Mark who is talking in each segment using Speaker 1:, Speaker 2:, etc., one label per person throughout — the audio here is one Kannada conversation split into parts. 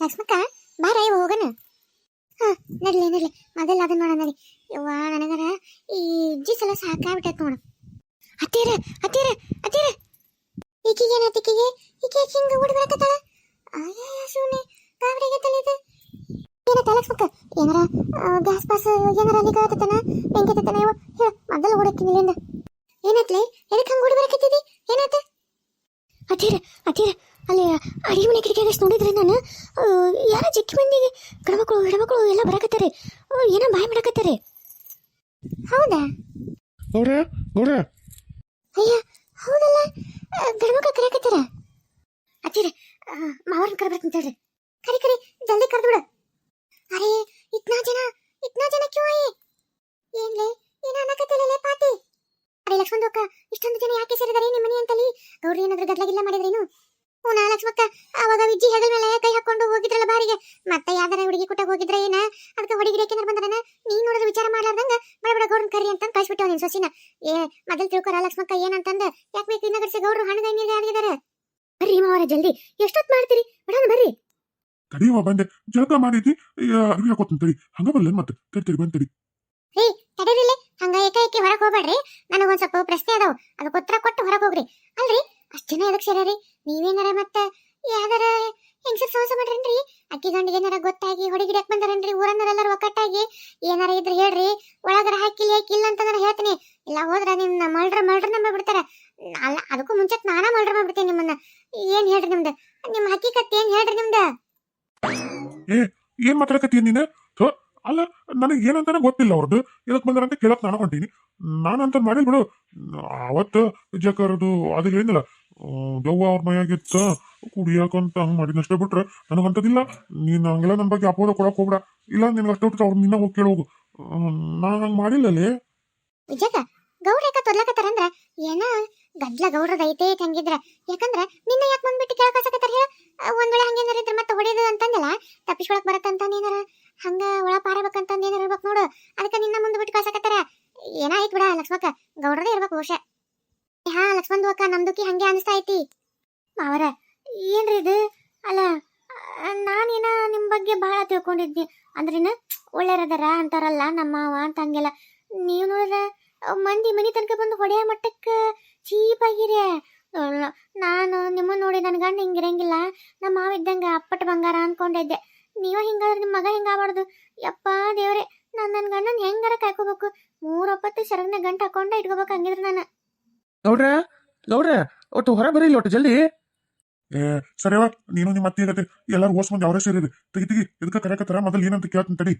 Speaker 1: ಲಕ್ಷ್ಮಕ್ಕ, ಬಾರ, ಇವ ಹೋಗಣ. ಹಾ, ನಡ್ಲಿ ನಡ್ಲಿ. ಮೊದಲ ಅದನ್ನ ಮಾಡೋಣ ನಡಿ ಯವ್ವ, ನನಗರ ಈ ಇಜ್ಜಿ ಸಲ ಸಾಕಾಗ್ಬಿಟ್ಟೈತ್ ನೋಡು. ಅತ್ತೀರ ಅತ್ತೀರ ಅತ್ತೀರ ಈಕಿಗೆ ಏನಾಯ್ತು ಈಕಿಗೆ? ಈಕೆ ಹಿಂಗ ಓಡಿ ಬರಕತ್ತಾಳ ಅಯ್ಯ ಸುಮ್ಮನೆ ಗಾಬರಿಗೆ ತಲಿದು. ಏನ ಲಕ್ಷ್ಮಕ್ಕ? ಏನಾರ ಗ್ಯಾಸ್ ಪಾಸ್ ಏನಾರ ಅಲ್ಲಿ ಕತ್ತತನ ಬೆಂಕಿ ಹತ್ತತನ ಇವ? ಹೇಳ, ಮೊದಲು ಓಡಕ್ಕಿನಿ ಇಲ್ಲಿಂದ. ಏನಾತ್ಲೆ? ಎದಕ್ಕೆ ಹಂಗೆ ಓಡಿ ಬರಕತ್ತಿದಿ ಏನಾತ? ಅತ್ತೀರ ಹತ್ತೀರ ಅಲ್ಲಿ ಅಡಿಗೆ ಮನೆ ಕಿಟಕಿ ನೋಡಿದ್ರೆ ನಾನು ಯಾರ ಚಿಕ್ಕ ಮಂದಿಗೆ ಗಣಮಕ್ಕಳು ಹೆಣ್ಮಕ್ಳು ಎಲ್ಲ ಬರಕತ್ತಾರೆ. ಓ ಏನೋ ಬಾಯ್ ಮಾಡಕತ್ತಾರೆ. ಹೌದಾ?
Speaker 2: ಗೌಡ್ರೆ ಗೌಡ್ರೆ
Speaker 1: ಅಯ್ಯ ಹೌದಲ್ಲ. ಆ, ಗಂಡ್ಮಕ್ಳು ಕರೆಯಕತ್ತಾರ? ಹತ್ತೀರ ಮಾವರ್ನ ಕರ್ಬೇಕಂತ ಹೇಳ್ರಿ ಕರಿ ಕರಿ ಜಲ್ದಿ ಕರ್ದು ಬಿಡು ಅರೆ ಇತ್ನಾ ಜನ ಇತ್ನಾ ಜನ ಕ್ಯೂ ಆಯಿ ಏನ್ಲೇ ಏನ ಅನ್ನಕತ್ತಿಲ್ಲ ಪಾತಿ ಅರೆ ಲಕ್ಷ್ಮಣಕ್ಕ ಇಷ್ಟೊಂದು ಜನ ಯಾಕೆ ಸೇರಿದಾರೆ ನಿಮ್ಮ ಮನೆ ಅಂತಲ್ಲಿ ಗೌರಿ ಏನಾದ್ರೂ ಗದ್ಲಾಗಿಲ್ಲ ಮಾಡಿದ್ರೇನು ಹೂನಾ ಲಕ್ಷ್ಮಕ್ಕ ಅವಾಗ ವಿಜ್ಜಿ ಹೆಗಲ ಮೇಲೆ ಕೈ ಹಾಕೊಂಡು ಹೋಗಿದ್ರಲ್ಲ ಬಾರಿಗೆ ಮತ್ತೆ ಯಾವ್ದಾರ ಹುಡುಗಿ ಕುಟ್ಟಾಗ ಹೋಗಿದ್ರೆ ಏನ ಅದಕ್ಕೆ ಹೊಡಿಗಿರಿ ಯಾಕೆಂದ್ರೆ ಬಂದ್ರನ ನೀನ್ ನೋಡಿದ್ರೆ ವಿಚಾರ ಮಾಡ್ಲಾರ್ದಂಗ ಬಡ ಬಡ ಗೌರನ್ ಕರಿ ಅಂತ ಕಳ್ಸಿಬಿಟ್ಟವ ನಿನ್ ಸೊಸಿನ ಏ ಮೊದಲು ತಿಳ್ಕೊರ ಲಕ್ಷ್ಮಕ್ಕ ಏನಂತಂದ ಯಾಕೆ ಬೇಕು ಇನ್ನ ಗಡ್ಸಿ ಗೌಡ್ರು ಹಣದ ನೀರು ಆಗಿದಾರ ಬರ್ರಿ ಮಾವರ ಜಲ್ದಿ ಎಷ್ಟೊತ್ತು ಮಾಡ್ತೀರಿ ಬಡೋಣ ಬರ್ರಿ
Speaker 2: ತಡಿಯವ ಬಂದೆ. ಜಳಕ ಮಾಡೈತಿ ಅರ್ವಿ ಹಾಕೋತೀನಿ ತಡಿ ಹಂಗ ಬರ್ಲೇನ್ ಮತ್ತೆ? ತಡಿ ತಡಿ ಬಂದ್ ತಡಿ.
Speaker 1: ರೀ, ತಡೀರಿಲ್ಲ. ಹಂಗ ಏಕಾಏಕಿ ಹೊರಗೆ ಹೋಗ್ಬೇಡ್ರಿ. ನನಗೊಂದ್ ಸ್ವಲ್ಪ ಪ್ರಶ್ನೆ ಅದಾವ. ಅದಕ್ಕೆ ಉತ್ತರ ಕೊಟ್ಟು ಹೊರಗೆ ಹೋಗ್ರಿ. ಅಲ್ರಿ, ಅಷ್ಟ್ ಜನ ಎದಕ್ ಸೇರ್ಯಾರಿ? ನೀವೇನಾರ ಮತ್ತ ಯಾವ್ದಾರ ಹೆಂಗಸರ್ ಸಹವಾಸ ಮಾಡ್ರೇನ್ರಿ ಅಕ್ಕಿ ಗಂಡಿಗೆ ಏನಾರ ಗೊತ್ತಾಗಿ ಹೊಡಿಗಿಡಕ್ ಬಂದಾರೇನ್ರಿ ಊರನ್ನರೆಲ್ಲರೂ ಒಕ್ಕಟ್ಟಾಗಿ ಏನಾರ ಇದ್ರೆ ಹೇಳ್ರಿ ಒಳಗರ ಹಾಕಿಲ್ಲ ಹಾಕಿಲ್ಲ ಅಂತಂದ್ರೆ ಹೇಳ್ತೀನಿ ಇಲ್ಲ ಹೋದ್ರ ನಿಮ್ನ ಮಲ್ಡ್ರ ಮಲ್ಡ್ರನ್ನ ಮಾಡ್ಬಿಡ್ತಾರ ಅಲ್ಲ ಅದಕ್ಕೂ ಮುಂಚೆ ನಾನ ಮಲ್ಡ್ರ ಮಾಡ್ಬಿಡ್ತೀನಿ ನಿಮ್ಮನ್ನ ಏನ್ ಹೇಳ್ರಿ ನಿಮ್ದು ನಿಮ್ ಹಕ್ಕಿಕತ್ ಏನ್ ಹೇಳ್ರಿ ನಿಮ್ದು
Speaker 2: ಏನ್ ಮಾತಾಡಕತ್ತೀಯ ನೀನು ಥೋ, ಅಲ್ಲ ನನಗೆ ಏನಂತಾನೆ ಗೊತ್ತಿಲ್ಲ ಅವ್ರದ್ದು ಎದಕ್ ಬಂದಾರ ಅಂತ ಕೇಳಕ್ ನಾನು ಹೊಂಟೀನಿ ನಾನಂತ ಮಾಡಿಲ್ ಬಿಡು ಅವತ್ತು ಜಕರದು ಅದು ಹೇಳಿದ್ನಲ್ಲ ದೆವ್ವ ಅವ್ರ ಮೈಯಾಗಿತ್ತ ಕುಡಿಯಾಕಂತ ಹಂಗ ಮಾಡಿದಷ್ಟೇ ಬಿಟ್ರೆ ನನಗಂತದಿಲ್ಲ ನೀನ್ ಹಂಗೆಲ್ಲ ನನ್ನ ಬಗ್ಗೆ ಅಪೋದ ಕೊಡಕ್ ಹೋಗ್ಬೇಡ. ಇಲ್ಲ, ನಿನ್ಗೆ ಅಷ್ಟು ಬಿಟ್ಟು ಅವ್ರು ನಿನ್ನ ಹೋಗಿ ಕೇಳೋಗು. ನಾನು ಹಂಗ್ ಮಾಡಿಲ್ಲಲೇ
Speaker 1: ವಿಜಯಕ ಗೌಡ ಯಾಕ ತೊದ್ಲಕತ್ತಾರಂದ್ರ ಏನ ಗದ್ಲ ಗೌಡ್ರದ ಐತೆ ಹಂಗಿದ್ರ ಯಾಕಂದ್ರ ನಿನ್ನ ಯಾಕೆ ಬಂದ್ಬಿಟ್ಟು ಕೇಳಕಸಕತ್ತಾರ ಹೇಳ? ಒಂದ್ ವೇಳೆ ಹಂಗೇನಾರ ಇದ್ರ ಮತ್ತೆ ಹೊಡೆದು ಅಂತಂದಿಲ್ಲ? ತಪ್ಪಿಸ್ಕೊಳಕ್ ಬರತ್ತಂತ ಏನಾರ? ಹಂಗ ಒಳ ಪಾರಬೇಕಂತ ಏನಾರ ಇರ್ಬೇಕು ನೋಡು. ಅದಕ್ಕೆ ನಿನ್ನ ಮುಂದೆ ಬಿಟ್ಟು ಕಳ್ಸಕತ್ತಾರ? ಏನಾಯ್ತು ಬಿಡ ಲಕ್ಷ್ಮಕ್ಕ, ಗೌಡ್ರದೇ ಇರ್ಬೇಕು ಬಹುಶಃ ಹಾ ಲಕ್ಷ್ಮಣ್ ಅಕ್ಕ ನಮ್ದುಕಿ ಹಂಗೆ ಅನಿಸ್ತಾ ಐತಿ ಮಾವರ, ಏನ್ರಿ ಇದು? ಅಲ್ಲ ನಾನು ನಾನೇನ ನಿಮ್ ಬಗ್ಗೆ ಬಹಳ ತಿಳ್ಕೊಂಡಿದ್ನಿ. ಅಂದ್ರೇನ ಒಳ್ಳೆಯರದಾರ ಅಂತಾರಲ್ಲ ನಮ್ಮ ಮಾವ ಅಂತ ಹಂಗೆಲ್ಲ. ನೀವು ನೋಡಿದ್ರೆ, ಮಂದಿ ಮನೆ ತನಕ ಬಂದು ಹೊಡೆಯ ಮಟ್ಟಕ್ಕೆ ಚೀಪ್ ಆಗಿರಿ ನಾನು ನಿಮ್ಮನ್ನ ನೋಡಿ ನನ್ನ ಗಂಡ ಹಿಂಗಿರಂಗಿಲ್ಲ. ನಮ್ಮ ಮಾವ ಇದ್ದಂಗ ಅಪ್ಪಟ ಬಂಗಾರ ಅನ್ಕೊಂಡಿದ್ದೆ. ನೀವ ಹಿಂಗಾದ್ರೆ ನಿಮ್ಮ ಮಗ ಹಿಂಗಾಗ್ಬಾರ್ದು. ಯಪ್ಪ ದೇವ್ರೆ, ನಾನು ನನ್ನ ಗಂಡನ ಹೆಂಗಾರ ಕಾಯ್ಕೋಬೇಕು? ಮೂರೊಪ್ಪತ್ತು ಸರಗನೆ ಗಂಟು ಹಾಕೊಂಡ ಇಟ್ಕೋಬೇಕು ಹಂಗಿದ್ರೆ ನಾನು.
Speaker 3: ಗೌಡ್ರ ಗೌಡ್ರ ಒಟ್ಟು ಹೊರ ಬರೀ ಒಟ್ಟು ಜಲ್ದಿ.
Speaker 2: ಏ ಸರಿಯವ ನೀನು ನಿಮ್ಮ ಅತ್ತೆ ಆಗತ್ತೆ ಎಲ್ಲಾರು ಓಸ್ ಮಂದಿ ಅವರೇ ಸೇರಿರಿ. ತೆಗಿ ತೆಗಿ ಇದಕ್ಕೆ ತರ ಮೊದಲು ಏನಂತ ಕೇಳ್ತೀನಿ ತಡಿ.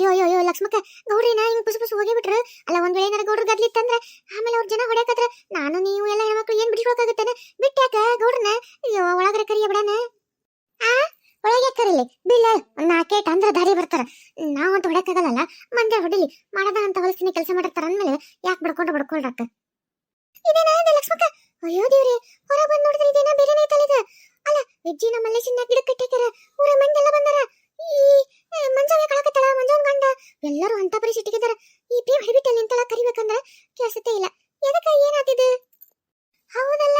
Speaker 1: ಅಯ್ಯೋ ಅಯ್ಯೋ ಅಯ್ಯೋ ಲಕ್ಷ್ಮಕ್ಕ ಗೌಡ್ರಿನ ಹಿಂಗ್ ಪುಸು ಪುಸು ಹೋಗಿ ಬಿಟ್ರು ಅಲ್ಲ ಒಂದ್ ವೇಳೆ ಏನಾರ ಗೌಡ್ರ ಗದ್ಲಿತ್ತಂದ್ರ ಆಮೇಲೆ ಅವ್ರ ಜನ ಹೊಡೆಯಕತ್ರ. ನಾನು ನೀವು ಎಲ್ಲ ಹೆಣ್ಮಕ್ಳು ಏನ್ ಬಿಡಿಸ್ಕೊಳಕಾಗತ್ತೇನ ಬಿಟ್ಟಾಕ ಗೌಡ್ರನ ಅಯ್ಯೋ ಒಳಗ್ರೆ ಕರಿಯ ಬಿಡಣ. ಆ ಒಳಗೆ ಕರೀಲಿ? ಬಿಲ್ಲ ಒಂದ್ ನಾಲ್ಕೇಟ್ ಅಂದ್ರ ದಾರಿ ಬರ್ತಾರ. ನಾವಂತ ಹೊಡ್ಯಾಕಾಗಲ್ಲ ಮಂದ್ಯ ಹೊಡಿಲಿ ಮಾಡದ ಅಂತ ಹೊಲಸಿನ ಕೆಲಸ ಮಾಡಿರ್ತಾರ ಅಂದ್ಮೇಲೆ ಯಾಕೆ ಬಡ್ಕೊಂಡು ಬಡ್ಕೊಳ್ರಕ್ಕ ಇದೇನ ಅದು ಲಕ್ಷ್ಮಕ್ಕ? ಅಯ್ಯೋ ದೇವ್ರಿ, ಹೊರ ಬಂದ್ ನೋಡಿದ್ರೆ ಇದೇನ ಬೇರೆನೇ ತಲೆದ? ಅಲ್ಲ, ಹೆಜ್ಜಿ ನಮ್ಮ ಮಲ್ಲೇಶನ್ನ ಗಿಡ ಕಟ್ಟಾಕ್ಯಾರ ಊರ ಮಂದಿ ಎಲ್ಲ ಬಂದಾರ. ಈ ಮಂಜಾವೆ ಕಳಕತ್ತಳ ಮಂಜವನ್ ಗಂಡ. ಎಲ್ಲರೂ ಅಂತ ಪರಿ ಸಿಟ್ಟಿಗಿದಾರ ಈ ಪ್ರೇಮ್ ಹಿಡಿಬಿಟ್ಟಲ್ಲಿ ನಿಂತಳ ಕರಿಬೇಕಂದ್ರ ಕೇಳಿಸುತ್ತೆ ಇಲ್ಲ. ಎದಕ್ಕ ಏನಾತಿದು? ಹೌದಲ್ಲ,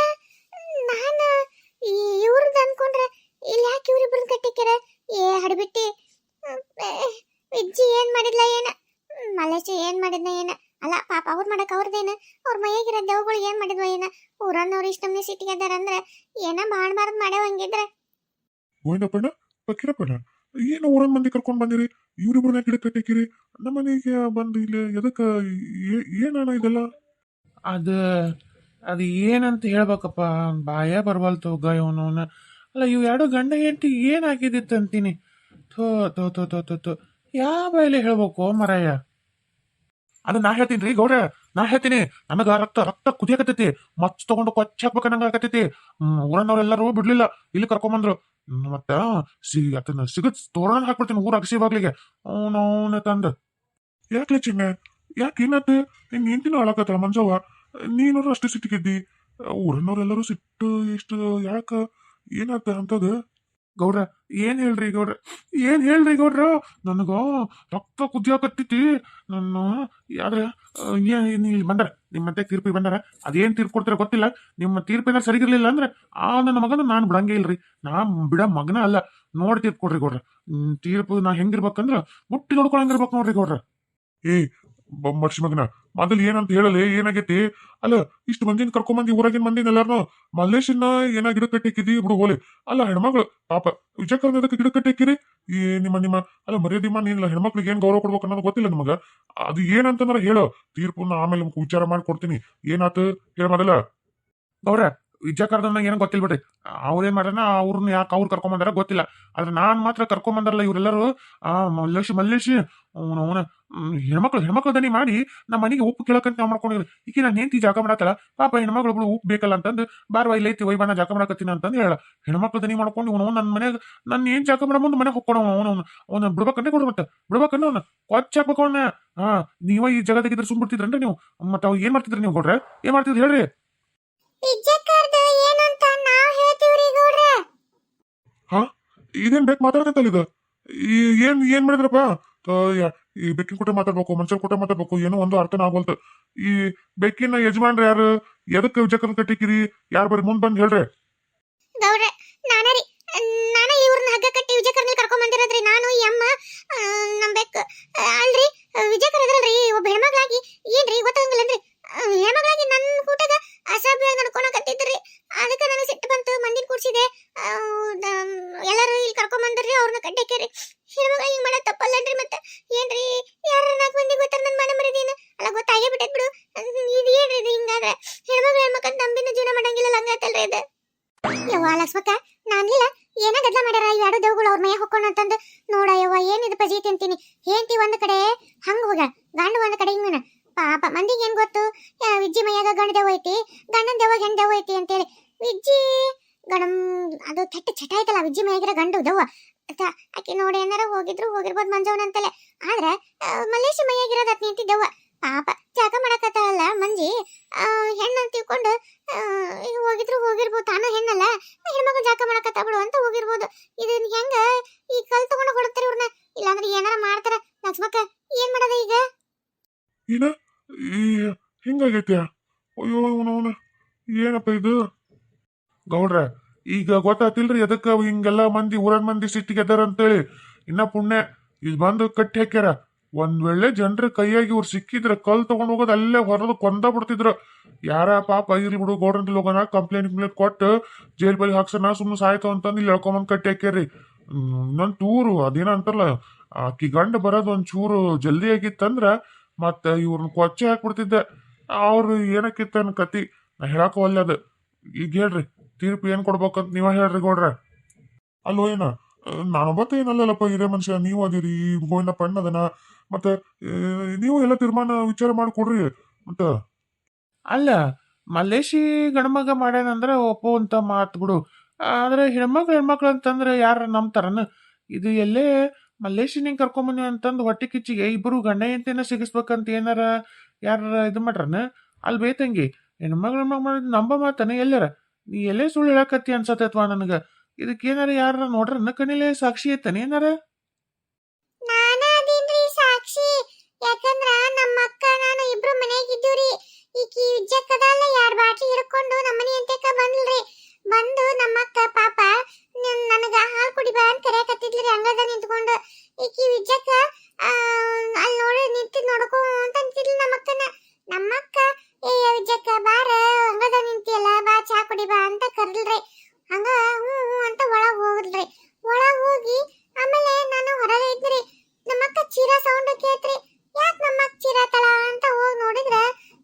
Speaker 1: ನಾನ ಇವ್ರದ್ದು ಅನ್ಕೊಂಡ್ರೆ ಇಲ್ಲಿ ಯಾಕೆ ಇವ್ರಿಬ್ರನ್ನ ಕಟ್ಟಿಕ್ಯಾರ? ಏ, ಹಡಬಿಟ್ಟಿ ವಿಜ್ಜಿ ಏನ್ ಮಾಡಿದ್ಲ ಏನ? ಮಲೇಶ ಏನ್ ಮಾಡಿದ್ನ ಏನ? ಅಲ್ಲ ಪಾಪ ಅವ್ರ ಮಾಡಕ್ ಅವ್ರದೇನ? ಅವ್ರ ಮೈಯಾಗಿರೋ ದೇವ್ಗಳು ಏನ್ ಮಾಡಿದ್ವ ಏನ? ಊರನ್ನವ್ರು ಸಿಟ್ಟಿಗೆದಾರ ಅಂದ್ರೆ ಏನ ಮಾಡಬಾರ್ದು ಮಾಡ್ಯಾವ ಹಂಗಿದ್ರೆ.
Speaker 2: ಗೋವಿಂದಪ್ಪಣ್ಣ ಪಕ್ಕಿರಪ್ಪಣ್ಣ ಏನು ಊರನ್ ಮಂದಿ ಕರ್ಕೊಂಡ್ ಬಂದಿರಿ? ಇವ್ರಿಬ್ರನ್ನ ಗಿಡ ಕಟ್ಟಿಕಿರಿ ನಮ್ಮ ಮನೆಗೆ ಬಂದು ಇಲ್ಲಿ ಎದಕ್ಕ ಏನಣ್ಣ ಇದೆಲ್ಲ?
Speaker 3: ಅದ ಅದು ಏನಂತ ಹೇಳ್ಬೇಕಪ್ಪ ಬಾಯ ಬರ್ಬಲ್ತು ಇವನವನ. ಅಲ್ಲ ಇವು ಎರಡು ಗಂಡ ಹೆಂಡತಿ ಏನಾಗಿದ್ದಿತ್ತು ಅಂತೀನಿ ಥೋ ಥೋ ಥೋ ಥೋ ಥೋ ಥೋ. ಯಾವ ಬಾಯಲ್ಲಿ ಹೇಳ್ಬೇಕು ಮರಯ್ಯ
Speaker 2: ಅದು ನಾ ಹೇಳ್ತೀನಿ ರೀ, ಗೌಡ್ರ, ನಾ ಹೇಳ್ತೀನಿ. ನನಗ ರಕ್ತ ರಕ್ತ ಕುದಿಯಾಕತ್ತೈತಿ. ಮಚ್ ತಗೊಂಡು ಕೊಚ್ಚ ನಂಗೆ ಆಗತೈತಿ ಊರನ್ನವ್ರೆಲ್ಲರೂ ಬಿಡ್ಲಿಲ್ಲ. ಇಲ್ಲಿ ಕರ್ಕೊಂಬಂದ್ರು. ಮತ್ತ, ಸಿ, ಅದನ್ನ ಸಿಗತ್ ತೋರಣ ಹಾಕ್ಬಿಡ್ತೀನಿ ಊರ ಅಗಸಿ ಬಾಗ್ಲಿಗೆ. ಅವನವನ ತಂದ. ಯಾಕ್ಲೆ ಚಿನ್ನ? ಯಾಕೆ ಏನತ್ತೆ ನಿನ್ ನಿಂತಿನ ಅಳಕತ್ತಲ್ಲ ಮಂಜವ್ವ ನೀನು ಅಷ್ಟು ಸಿಟ್ಟಿಗಿದ್ದಿ. ಊರನ್ನವ್ರೆಲ್ಲರೂ ಸಿಟ್ಟು ಎಷ್ಟು ಯಾಕ? ಏನತ್ತ ಅಂತದ? ಗೌಡ್ರ, ಏನ್ ಹೇಳ್ರಿ ಗೌಡ್ರ? ಏನ್ ಹೇಳ್ರಿ ಗೌಡ್ರ? ನನಗ ರಕ್ತ ಕುದಿಯಾಕತ್ತೈತಿ ನನ್ನ ಯಾರ ಏನು ಇಲ್ಲಿ ಬಂದಾರ. ನಿಮ್ಮ ಮತ್ತೆ ತೀರ್ಪಿಗೆ ಬಂದಾರ. ಅದೇನ್ ತೀರ್ಪು ಕೊಡ್ತಾರೆ ಗೊತ್ತಿಲ್ಲ. ನಿಮ್ಮ ತೀರ್ಪಿನ ಸರಿಗಿರ್ಲಿಲ್ಲ ಅಂದ್ರೆ ಆ ನನ್ನ ಮಗನ ನಾನು ಬಿಡಂಗೇ ಇಲ್ರಿ. ನಾ ಬಿಡ ಮಗನ ಅಲ್ಲ. ನೋಡಿ ತೀರ್ಪು ಕೊಡ್ರಿ ಗೌಡ್ರ. ತೀರ್ಪು ನಾ ಹೆಂಗಿರ್ಬೇಕಂದ್ರ ಮುಟ್ಟಿ ನೋಡ್ಕೊಳಂಗಿರ್ಬೇಕು ನೋಡ್ರಿ ಗೌಡ್ರ. ಏ ಬೊಮ್ಮರ್ಷಿ ಮಗನ. ಮೊದಲು ಏನಂತ ಹೇಳಲಿ, ಏನಾಗೈತಿ? ಅಲ್ಲ, ಇಷ್ಟು ಮಂದಿನ ಕರ್ಕೊಂಬಂದಿ ಊರಾಗಿನ ಮಂದಿನ ಎಲ್ಲಾರನು? ಮಲ್ಲೇಶನ್ನ ಏನ ಗಿಡ ಕಟ್ಟಿಕ್ಕಿದಿ? ಬಿಡು ಹೋಲಿ ಅಲ್ಲ, ಹೆಣ್ಮಗಳು, ಪಾಪ ವಿಜಯಕರ್ನದಕ್ಕೆ ಗಿಡ ಕಟ್ಟಿಕ್ಕಿರಿ? ಏ, ನಿಮ್ಮ ನಿಮ್ಮ, ಅಲ್ಲ ಮರ್ಯಾದಿಮ್ಮ ಇಲ್ಲ ಹೆಣ್ಮಕ್ಳಿಗೆ ಏನ್ ಗೌರವ ಕೊಡ್ಬೇಕು ಅನ್ನೋದು ಗೊತ್ತಿಲ್ಲ ನಿಮಗ? ಅದು ಏನಂತಂದ್ರ ಹೇಳು. ತೀರ್ಪನ್ನ ಆಮೇಲೆ ವಿಚಾರ ಮಾಡಿ ಕೊಡ್ತೀನಿ. ಏನಾತು? ಹೇಳ ಮೊದಲ. ಗೌರ ವಿಜಯಕರ್ನ ಏನೋ ಗೊತ್ತಿಲ್ಲ ಬಿಡ್ರಿ. ಅವ್ರೇನ್ ಮಾಡ್ಯಾನ? ಅವ್ರನ್ನ ಯಾಕೆ ಅವ್ರು ಕರ್ಕೊಂಬಂದಾರ ಗೊತ್ತಿಲ್ಲ. ಆದ್ರೆ ನಾನ್ ಮಾತ್ರ ಕರ್ಕೊಂಬಂದಾರಲ್ಲ ಇವರೆಲ್ಲರೂ? ಆ, ಮಲ್ಲೇಶ್ ಮಲ್ಲೇಶ್ ಅವನ ಹೆಣ್ಮಕ್ಳು ಹೆಣ್ಮಕ್ಳು ದನಿ ಮಾಡಿ ನಮ್ಮ ಮನೆಗೆ ಉಪ್ಪು ಕೇಳಕಂತ ನಾವು ಮಾಡ್ಕೊಂಡಿದ್ವಿ ಈಗ ನಾನು ಹೆಂಡತಿ ಜಾಗ ಮಾಡತ್ತಲ್ಲ ಪಾಪ ಹೆಣ್ಮಕ್ಳು ಉಪ್ಪು ಬೇಕಲ್ಲ ಅಂತಂದು ಬಾರ್ ಇಲ್ಲ ಐತಿ ವೈ ಬಣ್ಣ ಜಾಗ ಮಾಡಕತ್ತೀನಿ ಅಂತಂದು ಹೇಳ. ಹೆಣ್ಮಕ್ಳು ದನಿ ಮಾಡ್ಕೊಂಡು ಇವನು ನನ್ನ ಮನೆಗೆ ನನ್ನ ಏನು ಜಾಗ ಮಾಡ ಮುಂದೆ ಮನೆಗೆ ಹೋಗ್ಕೊಳ ಅವನು ಅವನ ಬಿಡ್ಬೇಕಂದ್ರೆ ಕೊಡು ಮತ್ತೆ. ಬಿಡ್ಬೇಕನ್ನ ಅವನ ಕೊಚ್ಚ ಹಾಕ್ಬೇಕು ಹಾ ನೀವ ಈ ಜಗತ್ತಿಗಿದ್ರೆ ಸುಮ್ ಬಿಡ್ತಿದ್ರನ್ರಿ ನೀವು? ಮತ್ತೆ ಅವ್ ಏನ್ ಮಾಡ್ತಿದ್ರಿ ನೀವು ಗೌಡ್ರೆ? ಏನ್ ಮಾಡ್ತಿದ್ರಿ ಹೇಳ್ರಿ.
Speaker 1: ಹಾ
Speaker 2: ಇದೇನ್ ಬೇಕು ಮಾತಾಡ್ತೈತಲ್ಲ ಇದು ಏನ್ ಏನ್ ಮಾಡಿದ್ರಪ್ಪ? ಈ ಬೆಕ್ಕಿನ ಕೂಟ ಮಾತಾಡ್ಬೇಕು ಮನುಷ್ಯರ ಕೂಟ ಮಾತಾಡ್ಬೇಕು ಏನೋ ಒಂದು ಅರ್ಥನ ಆಗೋಲ್ತು. ಈ ಬೆಕ್ಕಿನ ಯಜಮಾನ್ರ ಯಾರು? ಎದಕ್ಕೆ ಚಕ್ರ ಕಟ್ಟಿಕಿರಿ ಯಾರು ಬರ್ರಿ ಮುಂದ್ ಬಂದ್ ಹೇಳ್ರಿ.
Speaker 1: ಗೌಡ್ರ ನಾನೇ ರೀ. ನಾನು ಇವ್ರನ್ನ ಹಗ್ಗ ಕಟ್ಟಿ ವಿಜಯಕರ್ನಲ್ಲಿ ಕರ್ಕೊಂಡ್ ಬಂದಿರೋದ್ರಿ. ನಾನು ಈ ಅಮ್ಮ ಆ, ನಮ್ ಬೆಕ್ಕ ಆ, ಅಲ್ರಿ ವಿಜಯಕರ್ ಇದ್ರಲ್ರಿ. ಒಬ್ಬ ಹೆಣ್ಮಗ್ಳಾಗಿ ಏನ್ರಿ ಗೊತ್ತಾಗಂಗಿಲ್ಲನ್ರಿ. ಹೆಣ್ಮಗ್ಳಾಗಿ ನನ್ನ ಕೂಟಾಗ ಅಸಭ್ಯ ನಡ್ಕೊಳಕತ್ತಿದ್ರಿ ಅದಕ್ಕೆ ನನಗೆ ಸಿಟ್ಟು ಬಂತು ಮಂದಿನ ಕೂಡ್ಸಿದೆ. ಆ, ಎಲ್ಲರೂ ಇಲ್ಲಿ ಕರ್ಕೊಂಡ್ ಬಂದ್ರಿ ಅವ್ರನ್ನ ಕಡ್ಡಾಕ್ಯಾರಿ ಹೆಣ್ಮಗ ಹಿಂಗ್ ಮಾಡೋ ತಪ್ಪಲ್ಲನ್ರಿ ಮತ್ತೆ ಏನ್ರಿ? ಯಾರ ನಾಲ್ಕು ಮಂದಿ ಗೊತ್ತಾರ ನನ್ನ ಮನೆ ಮರಿದೇನು ಅಲ್ಲ ಗೊತ್ತಾಗೇ ಬಿಟ್ಟೈತ್ ಬಿಡು ಇದು ಏನ್ರಿ ಇದು ಹಿಂಗಾದ್ರೆ? ಹೆಣ್ಮಗ ಹೆಣ್ಮಕ್ಕಳ ನಂಬಿನ ಜೀವನ ಮಾಡಂಗಿಲ್ಲ ಹಂಗಾತಲ್ರಿ ಇದು? ಯವ್ವ ಲಕ್ಷ್ಮಕ್ಕ ನಾನ್ಲಿಲ್ಲ ಏನ ಗದ್ಲ ಮಾಡ್ಯಾರ? ಎರಡು ದೇವ್ಗಳು ಅವ್ರ ಮೈಯ ಹೊಕ್ಕೊಂಡು ಅಂತಂದು. ನೋಡ ಯವ್ವ ಏನಿದು ಪಜೀತಿ ಅಂತೀನಿ ಹೇಂತಿ ಒಂದ್ ಕಡೆ ಹಂಗ ಹೋಗ ಗಂಡು ಒಂದ್ ಕಡೆ ಹಿಂಗನ ಪಾಪ, ಮಂದಿಗೆ ಏನ್ ಗೊತ್ತು? ವಿಜ್ಜಿ ಮೈಯಾಗ ಗಂಡ ದೇವ ಐತಿ. ಗಂಡನ ದೇವ ಹೆಣ್ ದೇವ ಐತಿ ಅಂತೇಳಿ. ವಿಜ್ಜಿ ಗಣಂ ಅದು ಕೆಟ್ಟ ಚಟ ಐತಲ್ಲ, ವಿಜ್ಜಿ ಮೈಯಾಗಿರ ಗಂಡು ದೆವ್ವ. ಅತ್ತ ಆಕಿ ನೋಡಿ ಏನಾರ ಹೋಗಿದ್ರು ಹೋಗಿರ್ಬೋದು ಮಂಜವನ ಅಂತೇಳಿ ಆದ್ರೆ ಆ, ಮಲ್ಲೇಶ ಮೈಯಾಗಿರೋದ್ ಅತ್ ನಿಂತಿ ದೆವ್ವ ಪಾಪ ಜಾಗ ಮಾಡಕತ್ತಾಳಲ್ಲ ಮಂಜಿ. ಆ, ಹೆಣ್ಣು ಅಂತ ತಿಳ್ಕೊಂಡು ಆ, ಈಗ ಹೋಗಿದ್ರು ಹೋಗಿರ್ಬೋದು ತಾನು ಹೆಣ್ಣಲ್ಲ. ಹೆಣ್ಮಗು ಜಾಕ ಮಾಡಕತ್ತ ಬಿಡು ಅಂತ ಹೋಗಿರ್ಬೋದು. ಇದನ್ನ ಹೆಂಗ ಈ ಕಲ್ ತಗೊಂಡು ಹೊಡ್ತಾರ ಇವ್ರನ್ನ? ಇಲ್ಲಾಂದ್ರೆ ಏನಾರ ಮಾಡ್ತಾರ? ಲಕ್ಷ್ಮಕ್ಕ ಏನ್ ಮಾಡೋದ ಈಗ?
Speaker 2: ಏನ? ಈ ಹಿಂಗಾಗೈತ್ಯ? ಅಯ್ಯೋ ಅವನವನ ಏನಪ್ಪ ಇದು? ಗೌಡ್ರ ಈಗ ಗೊತ್ತಾತಿಲ್ರಿ ಅದಕ್ಕೆ ಹಿಂಗೆಲ್ಲ ಮಂದಿ ಊರನ್ ಮಂದಿ ಸಿಟ್ಟಿಗೆ ಅಂತ ಅಂತೇಳಿ. ಇನ್ನ ಪುಣ್ಯ ಇದು ಬಂದು ಕಟ್ಟಿ ಹಾಕ್ಯಾರ. ಒಂದ್ ವೇಳೆ ಜನರ ಕೈಯಾಗಿ ಇವ್ರು ಸಿಕ್ಕಿದ್ರ ಕಲ್ ತಗೊಂಡ್ ಹೋಗೋದು ಅಲ್ಲೇ ಹೊರದು ಕೊಂದ ಬಿಡ್ತಿದ್ರು. ಯಾರ ಪಾಪ ಇರ್ಲಿ ಬಿಡು ಗೌಡ್ರಂತ ಹೋಗೋಣ ಕಂಪ್ಲೇಂಟ್ ಕಂಪ್ಲೇಂಟ್ ಕೊಟ್ಟು ಜೈಲ್ ಬಲಿ ಹಾಕ್ಸನ ಸುಮ್ಮನೆ ಸಾಯ್ತು ಅಂತಂದು ಇಲ್ಲಿ ಕಟ್ಟಿ ಹಾಕ್ಯಾರಿ ಹ್ಮ್, ಇನ್ನೊಂದ್ ಟೂರು ಅದೇನ ಅಂತಾರಲ್ಲ ಆಕಿ ಗಂಡ ಬರೋದು ಒಂದ್ ಚೂರು ಜಲ್ದಿ ಆಗಿತ್ತಂದ್ರ ಮತ್ತ ಇವ್ರನ್ನ ಕೊಚ್ಚೆ ಹಾಕ್ಬಿಡ್ತಿದ್ದೆ. ಅವ್ರು ಏನಕ್ಕಿತ್ತ ಕತಿ? ನಾ ಹೇಳಕ್ಕೂ ಅಲ್ಲದ ಈಗ ಹೇಳ್ರಿ. ತೀರ್ಪು ಏನ್ ಕೊಡ್ಬೇಕಂತ ನೀವ ಹೇಳ್ರಿ ಗೌಡ್ರ. ಅಲ್ಲೋ ಏನ? ನಾನೊಬ್ಬತ್ತ ಏನಲ್ಲಲ್ಲಪ್ಪ ಹಿರೇ ಮನುಷ್ಯ, ನೀವು ಅದಿರಿ, ಗೋವಿಂದ ಪಣ್ಣದನ, ಮತ್ತೆ ನೀವು ಎಲ್ಲ ತೀರ್ಮಾನ ವಿಚಾರ ಮಾಡಿ ಕೊಡ್ರಿ ಮತ್ತ
Speaker 3: ಅಲ್ಲ, ಮಲ್ಲೇಶಿ ಗಣಮಗ ಮಾಡ್ಯಾನಂದ್ರೆ ಒಪ್ಪೋ ಒಪ್ಪುವಂತ ಮಾತು ಬಿಡು. ಆದ್ರೆ ಹೆಣ್ಮಕ್ಳು ಹೆಣ್ಮಕ್ಳು ಅಂತಂದ್ರೆ ಯಾರ ನಂಬ್ತಾರನ? ಇದು ಎಲ್ಲೇ ಮಲ್ಲೇಶಿ ನಿಂಗೆ ಕರ್ಕೊಂಬನಿ ಅಂತಂದು ಹೊಟ್ಟೆ ಕಿಚ್ಚಿಗೆ ಇಬ್ಬರು ಗಂಡ ಎಂತೇನ ಸಿಗಿಸ್ಬೇಕಂತ ಏನಾರ ಯಾರ ಇದು ಮಾಡ್ರನ? ಅಲ್ಲಿ ಬೇತಂಗಿ ಹೆಣ್ಮಕ್ಳು ಹೆಣ್ಮಕ್ಳು ನಂಬ ಮಾತನ ಎಲ್ಲಾರ? ನೀ ಎಲ್ಲೇ ಸುಳ್ಳು ಹೇಳಕತ್ತಿ ಅನ್ಸತ್ತೈತ್ವಾ ನನಗ? ಇದಕ್ಕೇನಾರ ಯಾರ ನೋಡ್ರ ಕಣಿಲೆ ಸಾಕ್ಷಿ ಐತನ ಏನಾರ?
Speaker 1: ನಾನ ಅದೀನ್ರಿ ಸಾಕ್ಷಿ. ಯಾಕಂದ್ರ ನಮ್ಮ ಅಕ್ಕ, ನಾನು ಇಬ್ರು ಮನೆಯಾಗ ಇದ್ದೀವ್ರಿ. ಈಕಿ ವಿಜ್ಜಕ್ಕದಲ್ಲ ಎರಡ್ ಬಾಟ್ಲಿ ಹಿಡ್ಕೊಂಡು ನಮ್ಮ ಅಂತಕ ಬಂದ್ಲ್ರಿ ಬಂದು ನಮ್ಮ ಅಕ್ಕ ಪಾಪ ನನ್- ನನಗ ಹಾಲು ಕುಡಿಬಾ ಅಂತ ಕರೆಯಕತ್ತಿದ್ಲಿ ಹಂಗದ ನಿಂತ್ಕೊಂಡು. ಈಕಿ ವಿಜ್ಜಕ್ಕ ಅಲ್ಲಿ ನೋಡಿ ನಿಂತಿದ್ ನೋಡ್ಕೊ ಅಂತ ಅಂತಿದ್ಲು ನಮ್ಮ ಅಕ್ಕನ ನಮ್ಮ ಅಕ್ಕ ಏ ವಿಜ್ಜಕ್ಕ ಬಾರ ಹಂಗದ ನಿಂತಿಯಲ್ಲ ಬಾ ಚಾ ಕುಡಿಬಾ ಅಂತ ಕರ್ಲ್ರಿ ಹಂಗ ಹ್ಞೂ ಹ್ಞೂ ಅಂತ ಒಳಗ್ ಹೋಗಿಲ್ರಿ ಒಳಗ್ ಹೋಗಿ ಆಮೇಲೆ ನಾನು ಹೊರಗೆ ಇದ್ರಿ ನಮ್ಮಕ್ಕ ಚೀರ ಸೌಂಡ್ ಕೇಳ್ತ್ರಿ ಯಾಕೆ ನಮ್ಮ ಅಕ್ಕ ಚೀರಾತಳ ಅಂತ ಹೋಗಿ ನೋಡಿದ್ರ